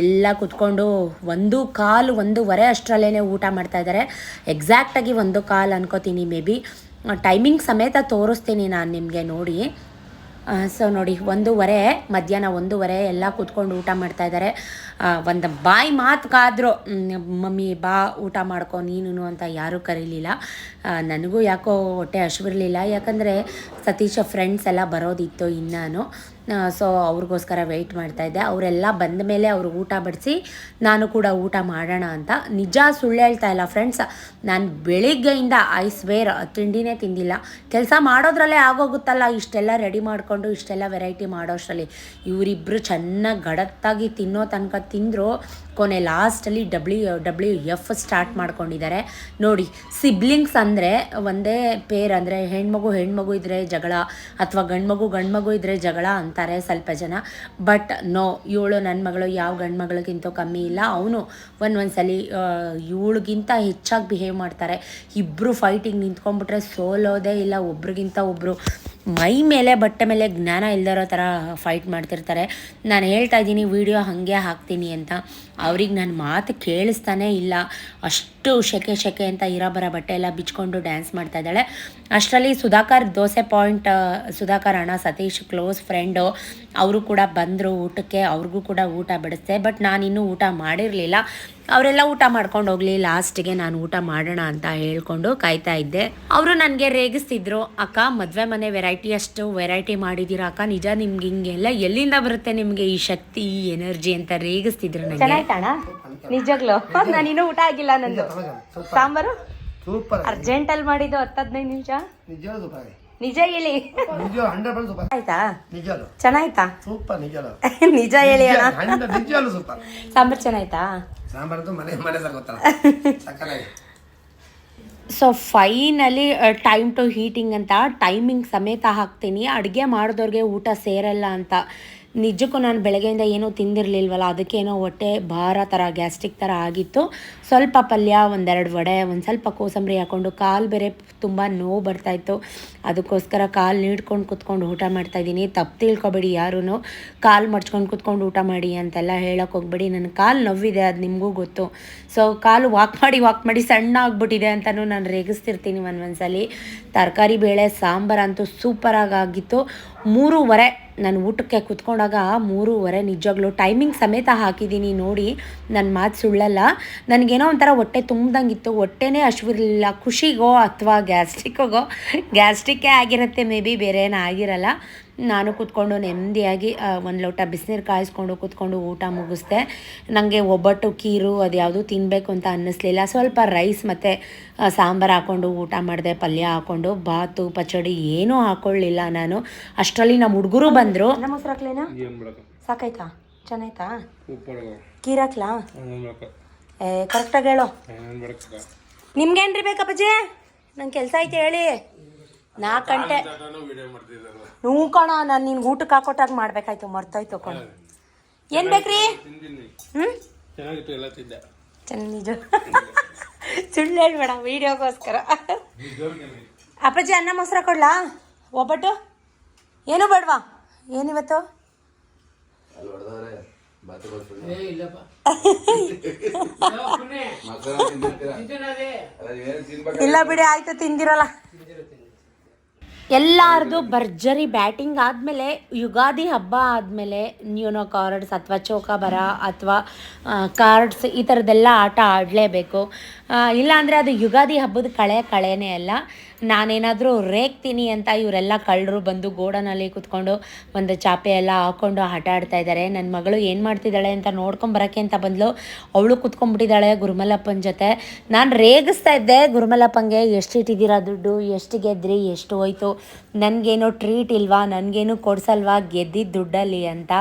ಎಲ್ಲ ಕುತ್ಕೊಂಡು ಒಂದು ಕಾಲು, ಒಂದೂವರೆ ಅಷ್ಟರಲ್ಲೇ ಊಟ ಮಾಡ್ತಾ ಇದ್ದಾರೆ ಎಕ್ಸಾಕ್ಟಾಗಿ ಒಂದು ಕಾಲು ಅನ್ಕೋತೀನಿ ಮೇ ಬಿ ಟೈಮಿಂಗ್ ಸಮೇತ ತೋರಿಸ್ತೀನಿ ನಾನು ನಿಮಗೆ ನೋಡಿ. ಸೊ ನೋಡಿ, ಒಂದೂವರೆ, ಮಧ್ಯಾಹ್ನ ಒಂದೂವರೆ ಎಲ್ಲ ಕೂತ್ಕೊಂಡು ಊಟ ಮಾಡ್ತಾ ಇದ್ದಾರೆ. ಒಂದು ಬಾಯಿ ಮಾತುಗಾದ್ರು ಮಮ್ಮಿ ಬಾ, ಊಟ ಮಾಡ್ಕೊ ನೀನು ಅಂತ ಯಾರೂ ಕರೀಲಿಲ್ಲ. ನನಗೂ ಯಾಕೋ ಹೊಟ್ಟೆ ಹಸಿವಿರಲಿಲ್ಲ. ಯಾಕಂದರೆ ಸತೀಶ ಫ್ರೆಂಡ್ಸ್ ಎಲ್ಲ ಬರೋದಿತ್ತು ಇನ್ನೂ ಸೊ ಅವ್ರಿಗೋಸ್ಕರ ವೆಯ್ಟ್ ಮಾಡ್ತಾಯಿದ್ದೆ ಅವರೆಲ್ಲ ಬಂದ ಮೇಲೆ ಅವರು ಊಟ ಬಡಿಸಿ, ನಾನು ಕೂಡ ಊಟ ಮಾಡೋಣ ಅಂತ. ನಿಜ ಸುಳ್ಳು ಹೇಳ್ತಾ ಇಲ್ಲ ಫ್ರೆಂಡ್ಸ್ ನಾನು ಬೆಳಿಗ್ಗೆಯಿಂದ ಐಸ್ ವೇರ್ ತಿಂಡಿನೇ ತಿಂದಿಲ್ಲ. ಕೆಲಸ ಮಾಡೋದ್ರಲ್ಲೇ ಆಗೋಗುತ್ತಲ್ಲ, ಇಷ್ಟೆಲ್ಲ ರೆಡಿ ಮಾಡಿಕೊಂಡು, ಇಷ್ಟೆಲ್ಲ ವೆರೈಟಿ ಮಾಡೋಷ್ಟರಲ್ಲಿ. ಇವರಿಬ್ಬರು ಚೆನ್ನಾಗಿ ಗಡತ್ತಾಗಿ ತಿನ್ನೋ ತನಕ ತಿಂದರು. ಕೊನೆ ಲಾಸ್ಟಲ್ಲಿ ಡಬ್ಲ್ಯೂ ಡಬ್ಲ್ಯೂ ಎಫ್ ಸ್ಟಾರ್ಟ್ ಮಾಡ್ಕೊಂಡಿದ್ದಾರೆ. ನೋಡಿ ಸಿಬ್ಲಿಂಗ್ಸ್ ಅಂದರೆ ಒಂದೇ ಪೇರ್ ಅಂದರೆ ಹೆಣ್ಮಗು ಹೆಣ್ಮಗು ಇದ್ದರೆ ಜಗಳ ಅಥವಾ ಗಂಡ್ಮಗು ಗಂಡ್ಮಗು ಇದ್ದರೆ ಜಗಳ ಅಂತಾರೆ ಸ್ವಲ್ಪ ಜನ. ಬಟ್ ನೋ ಇವಳು ನನ್ನ ಮಗಳು ಯಾವ ಗಂಡ್ಮಗಳಿಗಿಂತ ಕಮ್ಮಿ ಇಲ್ಲ. ಅವನು ಒಂದು ಒಂದ್ಸಲಿ ಇವಳಿಗಿಂತ ಹೆಚ್ಚಾಗಿ ಬಿಹೇವ್ ಮಾಡ್ತಾರೆ. ಇಬ್ಬರು ಫೈಟಿಂಗ್ ನಿಂತ್ಕೊಂಡ್ಬಿಟ್ರೆ ಸೋಲೋದೇ ಇಲ್ಲ. ಒಬ್ರಿಗಿಂತ ಒಬ್ಬರು ಮೈ ಮೇಲೆ, ಬಟ್ಟೆ ಮೇಲೆ ಜ್ಞಾನ ಇಲ್ದಿರೋ ಥರ ಫೈಟ್ ಮಾಡ್ತಿರ್ತಾರೆ. ನಾನು ಹೇಳ್ತಾ ಇದ್ದೀನಿ ವಿಡಿಯೋ ಹಾಗೆ ಹಾಕ್ತೀನಿ ಅಂತ. ಅವ್ರಿಗೆ ನನ್ನ ಮಾತು ಕೇಳಿಸ್ತಾನೇ ಇಲ್ಲ. ಅಷ್ಟು ಶೆಕೆ ಶೆಕೆ ಅಂತ ಇರೋ ಬರೋ ಬಟ್ಟೆ ಎಲ್ಲ ಬಿಚ್ಕೊಂಡು ಡ್ಯಾನ್ಸ್ ಮಾಡ್ತಾ ಇದ್ದಾಳೆ. ಅಷ್ಟರಲ್ಲಿ ಸುಧಾಕರ್ ದೋಸೆ ಪಾಯಿಂಟ್ ಸುಧಾಕರ್ ಅಣ್ಣ ಸತೀಶ್ ಕ್ಲೋಸ್ ಫ್ರೆಂಡು ಅವರು ಕೂಡ ಬಂದರು ಊಟಕ್ಕೆ, ಅವ್ರಿಗೂ ಕೂಡ ಊಟ ಬಡಿಸ್ದೆ. ಬಟ್ ನಾನಿನ್ನೂ ಊಟ ಮಾಡಿರಲಿಲ್ಲ. ಅವರೆಲ್ಲ ಊಟ ಮಾಡ್ಕೊಂಡು ಹೋಗ್ಲಿ ಲಾಸ್ಟಿಗೆ ನಾನು ಊಟ ಮಾಡೋಣ ಅಂತ ಹೇಳ್ಕೊಂಡು ಕಾಯ್ತಾ ಇದ್ದೆ. ಅವರು ನನಗೆ ರೇಗಿಸ್ತಿದ್ರು, ಅಕ್ಕ, ಮದುವೆ ಮನೆ ವೆರೈಟಿ ಅಷ್ಟು ವೆರೈಟಿ ಮಾಡಿದ್ದೀರಾ ಅಕ್ಕ? ನಿಜ ನಿಮ್ಗೆ ಹಿಂಗೆಲ್ಲ ಎಲ್ಲಿಂದ ಬರುತ್ತೆ ನಿಮಗೆ ಈ ಶಕ್ತಿ, ಈ ಎನರ್ಜಿ ಅಂತ ರೇಗಿಸ್ತಿದ್ರು ನನಗೆ ಚೆನ್ನಾಯ್ತಣ್ಣ ನಿಜಗ್ಲು? ಇನ್ನೂ ಊಟ ಆಗಿಲ್ಲ ನಂದು. ಸಾಂಬಾರು? ಅರ್ಜೆಂಟ್ ಅಲ್ಲಿ ಮಾಡಿದ್ದು ಹತ್ತು ಹದಿನೈದು ನಿಮಿಷ? ನಿಜ ಹೇಳಿ ಆಯ್ತಾ? ಚೆನ್ನಾಯ್ತಾ? ಸೂಪರ್ ನಿಜ *laughs* ಹೇಳಿ. ಅಣ್ಣ. ಸಾಂಬಾರು ಚೆನ್ನಾಯ್ತಾ? So finally time to heating ಅಂತ ಟೈಮಿಂಗ್ ಸಮೇತ ಹಾಕ್ತೀನಿ. ಅಡುಗೆ ಮಾಡಿದವ್ರಿಗೆ ಊಟ ಸೇರಲ್ಲ ಅಂತ. ನಿಜಕ್ಕೂ ನಾನು ಬೆಳಗ್ಗೆಯಿಂದ ಏನೂ ತಿಂದಿರಲಿಲ್ವಲ್ಲ, ಅದಕ್ಕೇನೋ ಹೊಟ್ಟೆ ಭಾರ ಥರ, ಗ್ಯಾಸ್ಟ್ರಿಕ್ ಥರ ಆಗಿತ್ತು. ಸ್ವಲ್ಪ ಪಲ್ಯ, ಒಂದೆರಡು ವಡೆ, ಒಂದು ಸ್ವಲ್ಪ ಕೋಸಂಬರಿ ಹಾಕ್ಕೊಂಡು ಕಾಲು ಬೇರೆ ತುಂಬ ನೋವು ಬರ್ತಾಯಿತ್ತು ಅದಕ್ಕೋಸ್ಕರ ಕಾಲು ನೀಡ್ಕೊಂಡು ಕುತ್ಕೊಂಡು ಊಟ ಮಾಡ್ತಾಯಿದ್ದೀನಿ ತಪ್ಪು ತಿಳ್ಕೊಬೇಡಿ ಯಾರೂ ಕಾಲು ಮಡ್ಚ್ಕೊಂಡು ಕುತ್ಕೊಂಡು ಊಟ ಮಾಡಿ ಅಂತೆಲ್ಲ ಹೇಳೋಕೆ ಹೋಗ್ಬೇಡಿ. ನನ್ನ ಕಾಲು ನೋವಿದೆ, ಅದು ನಿಮಗೂ ಗೊತ್ತು. ಸೊ ಕಾಲು ವಾಕ್ ಮಾಡಿ ವಾಕ್ ಮಾಡಿ ಸಣ್ಣ ಆಗ್ಬಿಟ್ಟಿದೆ ಅಂತಲೂ ನಾನು ರೇಗಿಸ್ತಿರ್ತೀನಿ ಒಂದು ಒಂದ್ಸಲಿ. ತರಕಾರಿ ಬೇಳೆ, ಸಾಂಬಾರು ಅಂತೂ ಸೂಪರಾಗಿ ಆಗಿತ್ತು ಮೂರುವರೆ ನಾನು ಊಟಕ್ಕೆ ಕುತ್ಕೊಂಡಾಗ ಮೂರುವರೆ ನಿಜವಾಗ್ಲೂ ಟೈಮಿಂಗ್ ಸಮೇತ ಹಾಕಿದ್ದೀನಿ ನೋಡಿ. ನನ್ನ ಮಾತು ಸುಳ್ಳಲ್ಲ. ನನಗೇನೋ ಒಂಥರ ಹೊಟ್ಟೆ ತುಂಬ್ದಂಗಿತ್ತು. ಹೊಟ್ಟೆನೇ ಅಶ್ವಿರಲಿಲ್ಲ ಖುಷಿಗೋ ಅಥವಾ ಗ್ಯಾಸ್ಟ್ರಿಕ್ಗೋ ಗ್ಯಾಸ್ಟ್ರಿಕ್ಕೇ ಆಗಿರುತ್ತೆ ಮೇ ಬಿ ಬೇರೆ ಏನೂ ಆಗಿರಲ್ಲ. ನಾನು ಕೂತ್ಕೊಂಡು ನೆಮ್ಮದಿಯಾಗಿ ಒಂದು ಲೋಟ ಬಿಸಿನೀರು ಕಾಯಿಸ್ಕೊಂಡು ಕೂತ್ಕೊಂಡು ಊಟ ಮುಗಿಸ್ದೆ. ನನಗೆ ಒಬ್ಬಟ್ಟು ಕೀರು ಅದು ಯಾವುದು ತಿನ್ನಬೇಕು ಅಂತ ಅನ್ನಿಸ್ಲಿಲ್ಲ. ಸ್ವಲ್ಪ ರೈಸ್ ಮತ್ತು ಸಾಂಬಾರು ಹಾಕ್ಕೊಂಡು ಊಟ ಮಾಡಿದೆ ಪಲ್ಯ ಹಾಕ್ಕೊಂಡು ಬಾತು ಪಚಡಿ ಏನೂ ಹಾಕ್ಕೊಳ್ಳಿಲ್ಲ ನಾನು. ಅಷ್ಟರಲ್ಲಿ ನಮ್ಮ ಹುಡುಗರು ಬಂದರು. ಸಾಕಾಯ್ತಾ? ಚೆನ್ನಾಯ್ತಾ? ಕೀರಾಕ್ಲಾ ಏ ಕರೆಕ್ಟಾಗಿ ಹೇಳು. ನಿಮ್ಗೇನ್ರಿ ಬೇಕಪ್ಪಾಜಿ? ನಂಗೆ ಕೆಲಸ ಐತೆ ಹೇಳಿ. ನಾಲ್ಕು ಗಂಟೆ ಹ್ಞೂ ಕಣ ನಾನು ನಿನ್ಗೆ ಊಟಕ್ಕೆ ಹಾಕೊಟ್ಟಾಗ ಮಾಡ್ಬೇಕಾಯ್ತು ಮರ್ತೋಯ್ತು ಕಣ. ಏನು ಬೇಕ್ರಿ? ಹ್ಞೂ ಚೆನ್ನಾಗಿತ್ತು ಎಲ್ಲ ತಿಂದೆ. ಚೆನ್ನಾಗಿ ನಿಜ. ಸುಳ್ಳು ಹೇಳ್ಬೇಡ ವೀಡಿಯೋಗೋಸ್ಕರ. ಅಪ್ಪಾಜಿ ಅನ್ನ ಮೊಸರ ಕೊಡ್ಲಾ? ಒಬ್ಬಟ್ಟು? ಏನು ಬೇಡವಾ? ಏನಿವತ್ತು? *laughs* ಇಲ್ಲ ಬಿಡಿ ಆಯ್ತು ತಿಂದಿರಲ್ಲ. ಎಲ್ಲಾರ್ದು ಭರ್ಜರಿ ಬ್ಯಾಟಿಂಗ್ ಆದಮೇಲೆ, ಯುಗಾದಿ ಹಬ್ಬ ಆದಮೇಲೆ ನ್ಯೂನೋ ಕಾರ್ಡ್ಸ್ ಅಥವಾ ಚೌಕಾಬರ ಅಥವಾ ಕಾರ್ಡ್ಸ್ ಈ ಥರದ್ದೆಲ್ಲ ಆಟ ಆಡಲೇಬೇಕು. ಇಲ್ಲಾಂದರೆ ಅದು ಯುಗಾದಿ ಹಬ್ಬದ ಕಳೆ ಕಳೆನೇ ಅಲ್ಲ. ನಾನೇನಾದರೂ ರೇಗ್ತೀನಿ ಅಂತ ಇವರೆಲ್ಲ ಕಳ್ಳರು ಬಂದು ಗೋಡನಲ್ಲಿ ಕೂತ್ಕೊಂಡು ಒಂದು ಚಾಪೆ ಎಲ್ಲ ಹಾಕ್ಕೊಂಡು ಆಟ ಆಡ್ತಾ ಇದ್ದಾರೆ ನನ್ನ ಮಗಳು ಏನು ಮಾಡ್ತಿದ್ದಾಳೆ ಅಂತ ನೋಡ್ಕೊಂಬರೋಕ್ಕೆ ಅಂತ ಬಂದಳು ಅವಳು ಕೂತ್ಕೊಂಡ್ಬಿಟ್ಟಿದ್ದಾಳೆ ಗುರುಮಲ್ಲಪ್ಪನ ಜೊತೆ. ನಾನು ರೇಗಿಸ್ತಾ ಇದ್ದೆ ಗುರುಮಲ್ಲಪ್ಪಂಗೆ ಎಷ್ಟು ಇಟ್ಟಿದ್ದೀರಾ ದುಡ್ಡು? ಎಷ್ಟು ಗೆದ್ರಿ? ಎಷ್ಟು ಹೋಯ್ತು? ನನಗೇನು ಟ್ರೀಟ್ ಇಲ್ವಾ? ನನಗೇನು ಕೊಡ್ಸಲ್ವಾ? ಗೆದ್ದಿದ್ದ ದುಡ್ಡಲ್ಲಿ ಅಂತ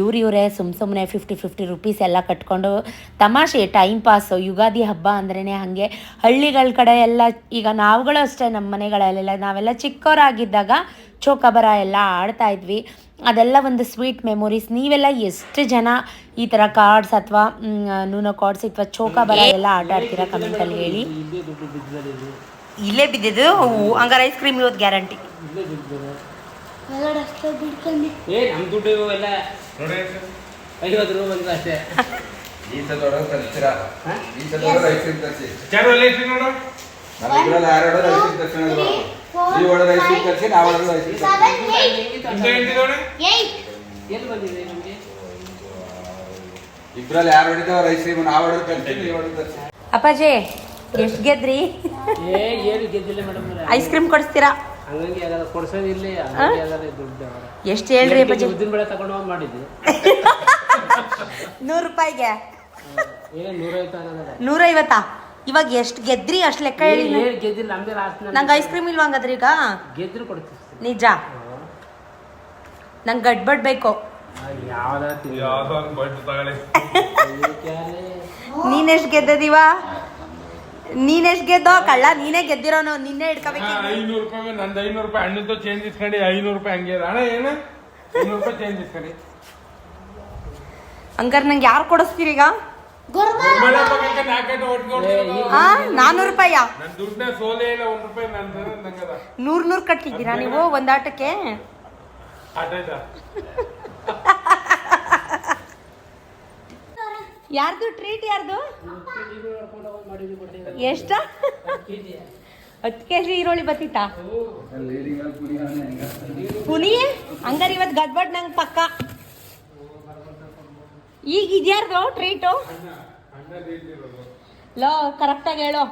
ಇವ್ರು ಇವರೇ ಸುಮ್ಮ ಸುಮ್ಮನೆ ಫಿಫ್ಟಿ ಫಿಫ್ಟಿ ರುಪೀಸ್ ಎಲ್ಲ ಕಟ್ಕೊಂಡು ತಮಾಷೆ ಟೈಮ್ ಪಾಸು ಯುಗಾದಿ ಹಬ್ಬ ಅಂದ್ರೇ ಹಾಗೆ. ಹಳ್ಳಿಗಳ ಕಡೆ ಎಲ್ಲ ಈಗ ನಾವುಗಳು ಅಷ್ಟೇ ನಮ್ಮ ಮನೆಗಳಲ್ಲೆಲ್ಲ. ನಾವೆಲ್ಲ ಚಿಕ್ಕವರಾಗಿದ್ದಾಗ ಚೋಕಬರ ಎಲ್ಲ ಆಡ್ತಾ ಇದ್ವಿ. ಅದೆಲ್ಲ ಒಂದು ಸ್ವೀಟ್ ಮೆಮೊರೀಸ್. ನೀವೆಲ್ಲ ಎಷ್ಟು ಜನ ಈ ಥರ ಕಾರ್ಡ್ಸ್ ಅಥವಾ ನೂನ ಕಾರ್ಡ್ಸ್ ಅಥವಾ ಚೋಕಬರ ಎಲ್ಲ ಆಟ ಆಡ್ತೀರಾ ಕಮೆಂಟಲ್ಲಿ ಹೇಳಿ. ಇಲ್ಲೇ ಬಿದ್ದಿದ್ದು ಹಂಗಾರೆ ಐಸ್ ಕ್ರೀಮ್ ಇವತ್ತು ಗ್ಯಾರಂಟಿ ಏ ನಮ್ಮ ದುಡ್ಡು ಎಲ್ಲ ಐವತ್ತು ರೂಪಾಯಿ ಅಷ್ಟೇ. ತರ್ತೀರಾ ಐಸ್ ಕ್ರೀಮ್ ತರಿಸಿ ಚಾರು ಎಲ್ಲ ಇಟ್ಟು ನೋಡು? ನಮ್ಮ ಇದ್ರಲ್ಲಿ ಯಾರು ಯಾರು ಐಸ್ ಕ್ರೀಮ್ ತರ್ಸಿ ಈ ಒಳಗೆ ಐಸ್ ಕ್ರೀಮ್ ತರಿಸಿ ನಾವು ಒಳಗೆ ಐಸ್ ಕ್ರೀಮ್ ಸೆವೆನ್ ಏಯ್ಟ್ ಇಂತ ಎಂಟಿದೋಣೆ ಏಯ್ಟ್ ಎಲ್ಲಿ ಬಂದಿದೆ ನಿಮಗೆ? ಇಬ್ರಲ್ಲಿ ಯಾರು ಹೊಡಿತಾವ್ರ ಐಸ್ ಕ್ರೀಮ್ ನಾವು ಹೊಡೆದು ತರ್ತೀನಿ ನೀವು ಹೊಡೆದು ತರಿಸಿ ಅಪ್ಪಾಜಿ ಎಷ್ಟು ಗೆದ್ರಿ? ಏ ಏನು ಗೆದ್ದಿಲ್ಲ ಮೇಡಮ್ ಐಸ್ ಕ್ರೀಮ್ ಕೊಡಿಸ್ತೀರಾ? ಹಂಗಂಗೆ ಕೊಡ್ಸೋದಿಲ್ಲ ದುಡ್ಡು ಎಷ್ಟು ಹೇಳ್ರಿ ಅಪ್ಪಾಜಿ? ಉದ್ದಿನ ಬೇಳೆ ತಗೊಂಡು ಹೋಗಿ ಮಾಡಿದ್ದೆ? ನೂರು ರೂಪಾಯಿಗೆ. ನೂರೈವತ್ತು ಇವಾಗ ಎಷ್ಟು ಗೆದ್ರಿ ಅಷ್ಟು ಲೆಕ್ಕ ಹೇಳಿ ನಂಗೆ ಐಸ್ ಕ್ರೀಮ್ ಇಲ್ವಾ ಹಂಗಾದ್ರೆ ಈಗ? ಗೆದ್ರು ಕೊಡ್ತೀವಿ ನಿಜ? ನಂಗೆ ಗಡ್ಬಡ್ ಬೇಕು. ನೀನೆಷ್ಟು ಗೆದ್ದದಿವ ನೀನೆಷ್ಟು ಗೆದ್ದೋ ಕಳ್ಳ ನೀನೇ ಗೆದ್ದಿರೋನು ನಿನ್ನೆ ಇಟ್ಕೋಬೇಕು ಐನೂರು ರೂಪಾಯಿ ನಂದು ಐನೂರು ರೂಪಾಯಿ ಅಣ್ಣದ್ದು ಚೇಂಜ್ ಇಸ್ಕೊಂಡು ಐನೂರು ರೂಪಾಯಿ ಹಂಗೆ ಅಣ್ಣ ಏನು? ಐನೂರು ರೂಪಾಯಿ ಚೇಂಜ್ ಇಸ್ಕೊಂಡು ಹಂಗಾರೆ ನಂಗೆ ಯಾರು ಕೊಡಿಸ್ತೀರಿ ಈಗ? ನಾನ್ನೂರು ರೂಪಾಯ. ಒಂದ್ ನೂರು ನೂರು ಕಟ್ಟಿದ್ದೀರಾ ನೀವು ಒಂದಾಟಕ್ಕೆ ಆಟಕ್ಕೆ? *laughs* ಯಾರ್ದು? ಟ್ರೀಟ್ ಯಾರ್ದು? ಎಷ್ಟ? ಹತ್ತು ಕೆ ಜಿ ಈರುಳ್ಳಿ ಬತ್ತಿತ್ತಾ? ಪುನಿ ಹಂಗಾರೆ ಇವತ್ತು ಗಡ್ಬಡ್ ನಂಗೆ ಪಕ್ಕ. ಈಗ ಇದ್ಯಾರ್ದು? ಟ್ರೀಟು ಲೋ ಕರೆಕ್ಟಾಗಿ ಹೇಳೋ.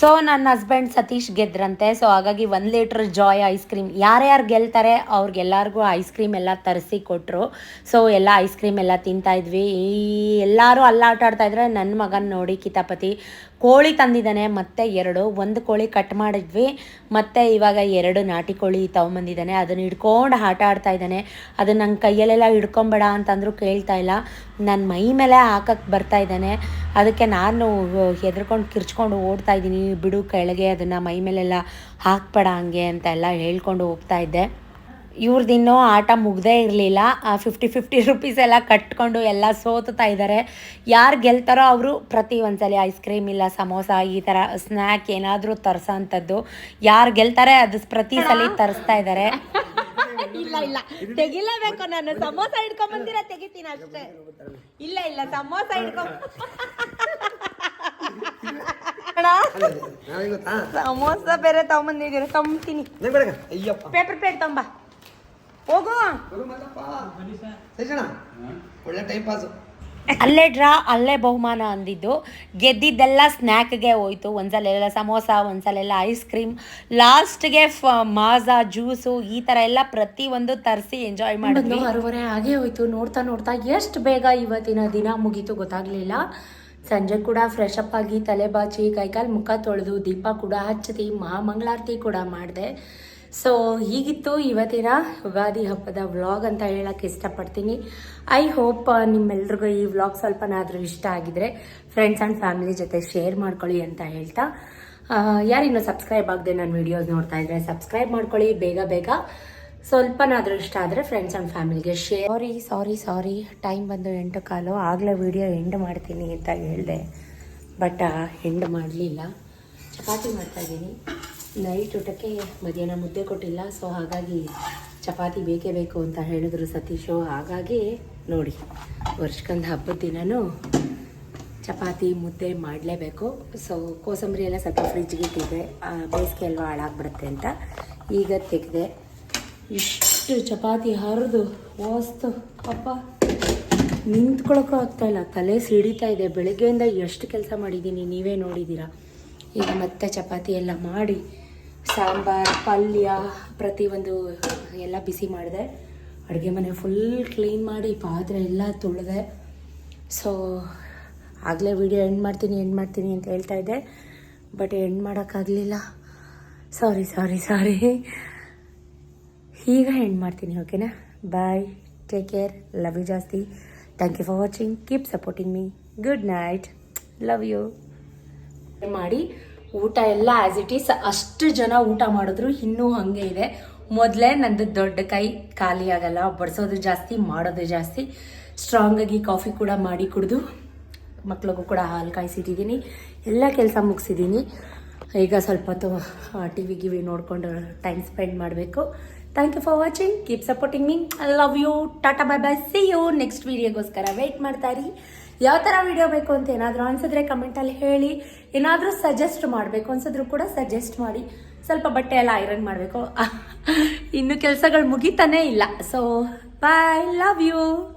ಸೊ ನನ್ನ ಹಸ್ಬೆಂಡ್ ಸತೀಶ್ ಗೆದ್ರಂತೆ. ಸೊ ಹಾಗಾಗಿ ಒಂದು ಲೀಟ್ರ್ ಜಾಯ್ ಐಸ್ ಕ್ರೀಮ್ ಯಾರ್ಯಾರು ಗೆಲ್ತಾರೆ, ಅವ್ರಿಗೆಲ್ಲರಿಗೂ ಐಸ್ ಕ್ರೀಮ್ ಎಲ್ಲ ತರಿಸಿ ಕೊಟ್ಟರು ಸೊ ಎಲ್ಲ ಐಸ್ ಕ್ರೀಮ್ ಎಲ್ಲ ತಿಂತಾ ಇದ್ವಿ. ಈ ಎಲ್ಲರೂ ಅಲ್ಲ ಆಟ ನನ್ನ ಮಗನ ನೋಡಿ ಕಿತಾಪತಿ. ಕೋಳಿ ತಂದಿದ್ದಾನೆ, ಮತ್ತೆ ಎರಡು, ಒಂದು ಕೋಳಿ ಕಟ್ ಮಾಡಿದ್ವಿ, ಮತ್ತೆ ಇವಾಗ ಎರಡು ನಾಟಿ ಕೋಳಿ ತೊಗೊಂಬಂದಿದ್ದಾನೆ ಅದನ್ನು ಹಿಡ್ಕೊಂಡು ಆಟ ಆಡ್ತಾ ಇದ್ದಾನೆ. ಅದನ್ನ ನನ್ನ ಕೈಯಲ್ಲೆಲ್ಲ ಹಿಡ್ಕೊಂಬೇಡ ಅಂತಂದ್ರು ಕೇಳ್ತಾ ಇಲ್ಲ. ನನ್ನ ಮೈ ಮೇಲೆ ಹಾಕಕ್ಕೆ ಬರ್ತಾ ಇದ್ದಾನೆ. ಅದಕ್ಕೆ ನಾನು ಹೆದರ್ಕೊಂಡು ಕಿರ್ಚ್ಕೊಂಡು ಓಡ್ತಾ ಇದ್ದೀನಿ. ಬಿಡು, ಕೆಳಗೆ ಅದನ್ನು ಮೈ ಮೇಲೆಲ್ಲ ಹಾಕ್ಬೇಡ ಹಂಗೆ ಅಂತ ಎಲ್ಲ ಹೇಳ್ಕೊಂಡು ಹೋಗ್ತಾ ಇದ್ದೆ. ಇವ್ರದ್ದಿನ್ನೂ ಆಟ ಮುಗ್ದೇ ಇರಲಿಲ್ಲ. ಫಿಫ್ಟಿ ಫಿಫ್ಟಿ ರುಪೀಸ್ ಎಲ್ಲ ಕಟ್ಕೊಂಡು ಎಲ್ಲ ಸೋತುತ್ತಾ ಇದ್ದಾರೆ ಯಾರು ಗೆಲ್ತಾರೋ ಅವರು ಪ್ರತಿ ಒಂದ್ಸಲಿ ಐಸ್ ಕ್ರೀಮ್ ಇಲ್ಲ ಸಮೋಸ ಈ ಥರ ಸ್ನ್ಯಾಕ್ ಏನಾದರೂ ತರಿಸೋ ಅಂಥದ್ದು ಯಾರು ಗೆಲ್ತಾರೆ ಅದು ಪ್ರತಿ ಸಲ ತರಿಸ್ತಾ ಇದ್ದಾರೆ ಇಲ್ಲ ಇಲ್ಲ. ತೆಗಿಲೇಬೇಕು ನಾನು. ಸಮೋಸ ಹಿಡ್ಕೊಂಬಂದಿರ ತೆಗಿತೀನಿ ಅಷ್ಟೇ. ಇಲ್ಲ ಇಲ್ಲ. ಸಮೋಸ ಹಿಡ್ಕೊಂಡ್ ಸಮೋಸ ಬೇರೆ ತಗೊಂಬಂದಿದ್ದೀರ. ತಗೊಂತೀನಿ ಅಯ್ಯಪ್ಪ. ಪೇಪರ್ ಪ್ಲೇಟ್ ತಗೊಂಬ ಹೋಗು ಸರಿಜಣ ಒಳ್ಳೆ ಟೈಮ್ ಪಾಸು ಅಲ್ಲೇ ಡ್ರಾ ಅಲ್ಲೇ ಬಹುಮಾನ ಅಂದಿದ್ದು. ಗೆದ್ದಿದ್ದೆಲ್ಲ ಸ್ನ್ಯಾಕ್ಗೆ ಹೋಯ್ತು. ಒಂದ್ಸಲೆಲ್ಲ ಸಮೋಸ ಒಂದ್ಸಲೆಲ್ಲ ಐಸ್ ಕ್ರೀಮ್ ಲಾಸ್ಟ್ಗೆ ಫ ಮಾಜಾ ಜ್ಯೂಸು ಈ ಥರ ಎಲ್ಲ ಪ್ರತಿಯೊಂದು ತರಿಸಿ ಎಂಜಾಯ್ ಮಾಡಿದ್ವಿ. ಅರುವರೆ ಹಾಗೆ ಆಗೇ ಹೋಯ್ತು. ನೋಡ್ತಾ ನೋಡ್ತಾ ಎಷ್ಟು ಬೇಗ ಇವತ್ತಿನ ದಿನ ಮುಗೀತು ಗೊತ್ತಾಗ್ಲಿಲ್ಲ. ಸಂಜೆ ಕೂಡ ಫ್ರೆಶ್ ಅಪ್ ಆಗಿ ತಲೆ ಬಾಚಿ ಕೈಕಾಲು ಮುಖ ತೊಳೆದು ದೀಪ ಕೂಡ ಹಚ್ಚತಿ ಮಹಾಮಂಗಳಾರತಿ ಕೂಡ ಮಾಡಿದೆ. ಸೊ ಹೀಗಿತ್ತು ಇವತ್ತಿನ ಯುಗಾದಿ ಹಬ್ಬದ ವ್ಲಾಗ್ ಅಂತ ಹೇಳಕ್ಕೆ ಇಷ್ಟಪಡ್ತೀನಿ. ಐ ಹೋಪ್ ನಿಮ್ಮೆಲ್ರಿಗೂ ಈ ವ್ಲಾಗ್ ಸ್ವಲ್ಪನಾದರೂ ಇಷ್ಟ ಆಗಿದ್ರೆ ಫ್ರೆಂಡ್ಸ್ ಆ್ಯಂಡ್ ಫ್ಯಾಮಿಲಿ ಜೊತೆ ಶೇರ್ ಮಾಡ್ಕೊಳ್ಳಿ ಅಂತ ಹೇಳ್ತಾ. ಯಾರಿನ್ನೂ ಸಬ್ಸ್ಕ್ರೈಬ್ ಆಗದೆ ನನ್ನ ವಿಡಿಯೋಸ್ ನೋಡ್ತಾ ಇದ್ರೆ ಸಬ್ಸ್ಕ್ರೈಬ್ ಮಾಡ್ಕೊಳ್ಳಿ. ಬೇಗ ಬೇಗ ಸ್ವಲ್ಪನಾದರೂ ಇಷ್ಟ ಆದರೆ ಫ್ರೆಂಡ್ಸ್ ಆ್ಯಂಡ್ ಫ್ಯಾಮಿಲಿಗೆ share sorry sorry sorry time ಬಂದು ಎಂಟು ಕಾಲು. ಆಗಲೇ ವಿಡಿಯೋ ಎಂಡ್ ಮಾಡ್ತೀನಿ ಅಂತ ಹೇಳಿದೆ. ಬಟ್ ಎಂಡ್ ಮಾಡಲಿಲ್ಲ. ಚಪಾತಿ ಮಾಡ್ತಾಯಿದ್ದೀನಿ ನೈಟ್ ಊಟಕ್ಕೆ ಮಧ್ಯಾಹ್ನ ಮುದ್ದೆ ಕೊಟ್ಟಿಲ್ಲ ಸೊ ಹಾಗಾಗಿ ಚಪಾತಿ ಬೇಕೇ ಬೇಕು ಅಂತ ಹೇಳಿದ್ರು ಸತೀಶು. ಹಾಗಾಗಿ ನೋಡಿ, ವರ್ಷಕ್ಕೊಂದು ಹಬ್ಬದ ದಿನಾನು ಚಪಾತಿ ಮುದ್ದೆ ಮಾಡಲೇಬೇಕು. ಸೊ ಕೋಸಂಬರಿ ಎಲ್ಲ ಸ್ವಲ್ಪ ಫ್ರಿಜ್ಗೆ ಇಟ್ಟಿದ್ದೆ. ಬೇಸಿಗೆ ಅಲ್ವಾ ಹಾಳಾಗ್ಬಿಡುತ್ತೆ ಅಂತ ಈಗ ತೆಗೆದೆ. ಇಷ್ಟು ಚಪಾತಿ ಹರಿದು ವಾಸ್ತು ಅಪ್ಪ ನಿಂತ್ಕೊಳ್ಳೋಕ್ಕೂ ಇಲ್ಲ. ತಲೆ ಸಿಡಿತಾ ಇದೆ. ಬೆಳಗ್ಗೆಯಿಂದ ಎಷ್ಟು ಕೆಲಸ ಮಾಡಿದ್ದೀನಿ ನೀವೇ ನೋಡಿದ್ದೀರಾ. ಈಗ ಮತ್ತೆ ಚಪಾತಿ ಎಲ್ಲ ಮಾಡಿ ಸಾಂಬಾರ್, ಪಲ್ಯ, ಪ್ರತಿಯೊಂದು ಎಲ್ಲ ಬಿಸಿ ಮಾಡಿದೆ. ಅಡುಗೆ ಮನೆ ಫುಲ್ ಕ್ಲೀನ್ ಮಾಡಿ ಪಾತ್ರೆ ಎಲ್ಲ ತೊಳೆದೆ. ಸೊ ಆಗಲೇ ವಿಡಿಯೋ ಎಂಡ್ ಮಾಡ್ತೀನಿ ಎಂಡ್ ಮಾಡ್ತೀನಿ ಅಂತ ಹೇಳ್ತಾ ಇದ್ದೆ. ಬಟ್ ಎಂಡ್ ಮಾಡೋಕ್ಕಾಗಲಿಲ್ಲ ಸಾರಿ ಸಾರಿ ಸಾರಿ ಈಗ ಎಂಡ್ ಮಾಡ್ತೀನಿ ಓಕೆನಾ bye take care love you ಜಾಸ್ತಿ. Thank you for watching keep supporting me good night love you ಮಾಡಿ ಊಟ ಎಲ್ಲ ಆ್ಯಸ್ ಇಟ್ ಈಸ್ ಅಷ್ಟು ಜನ ಊಟ ಮಾಡಿದ್ರು, ಇನ್ನೂ ಹಾಗೆ ಇದೆ. ಮೊದಲೇ ನಂದು ದೊಡ್ಡ ಕೈ ಖಾಲಿ ಆಗಲ್ಲ, ಬಡಿಸೋದು ಜಾಸ್ತಿ, ಮಾಡೋದು ಜಾಸ್ತಿ. ಸ್ಟ್ರಾಂಗಾಗಿ ಕಾಫಿ ಕೂಡ ಮಾಡಿ ಕುಡಿದು, ಮಕ್ಳಿಗೂ ಕೂಡ ಹಾಲು ಕಾಯಿಸಿಟ್ಟಿದ್ದೀನಿ ಎಲ್ಲ ಕೆಲಸ ಮುಗಿಸಿದ್ದೀನಿ ಈಗ ಸ್ವಲ್ಪ ಹೊತ್ತು ಟಿ ವಿ ಗಿವಿ ನೋಡಿಕೊಂಡು ಟೈಮ್ ಸ್ಪೆಂಡ್ ಮಾಡಬೇಕು. Thank you for watching keep supporting me I love you Tata bye bye see you next ವೀಡಿಯೋಗೋಸ್ಕರ wait ಮಾಡ್ತಾಯಿರಿ ಯಾವ ಥರ ವಿಡಿಯೋ ಬೇಕು ಅಂತ ಏನಾದರೂ ಅನ್ಸಿದ್ರೆ ಕಮೆಂಟಲ್ಲಿ ಹೇಳಿ. ಏನಾದರೂ ಸಜೆಸ್ಟ್ ಮಾಡಬೇಕು ಅನ್ಸಿದ್ರು ಕೂಡ ಸಜೆಸ್ಟ್ ಮಾಡಿ. ಸ್ವಲ್ಪ ಬಟ್ಟೆ ಎಲ್ಲ ಐರನ್ ಮಾಡಬೇಕು. *laughs* ಇನ್ನು ಕೆಲಸಗಳು ಮುಗಿತಾನೇ ಇಲ್ಲ. So bye love you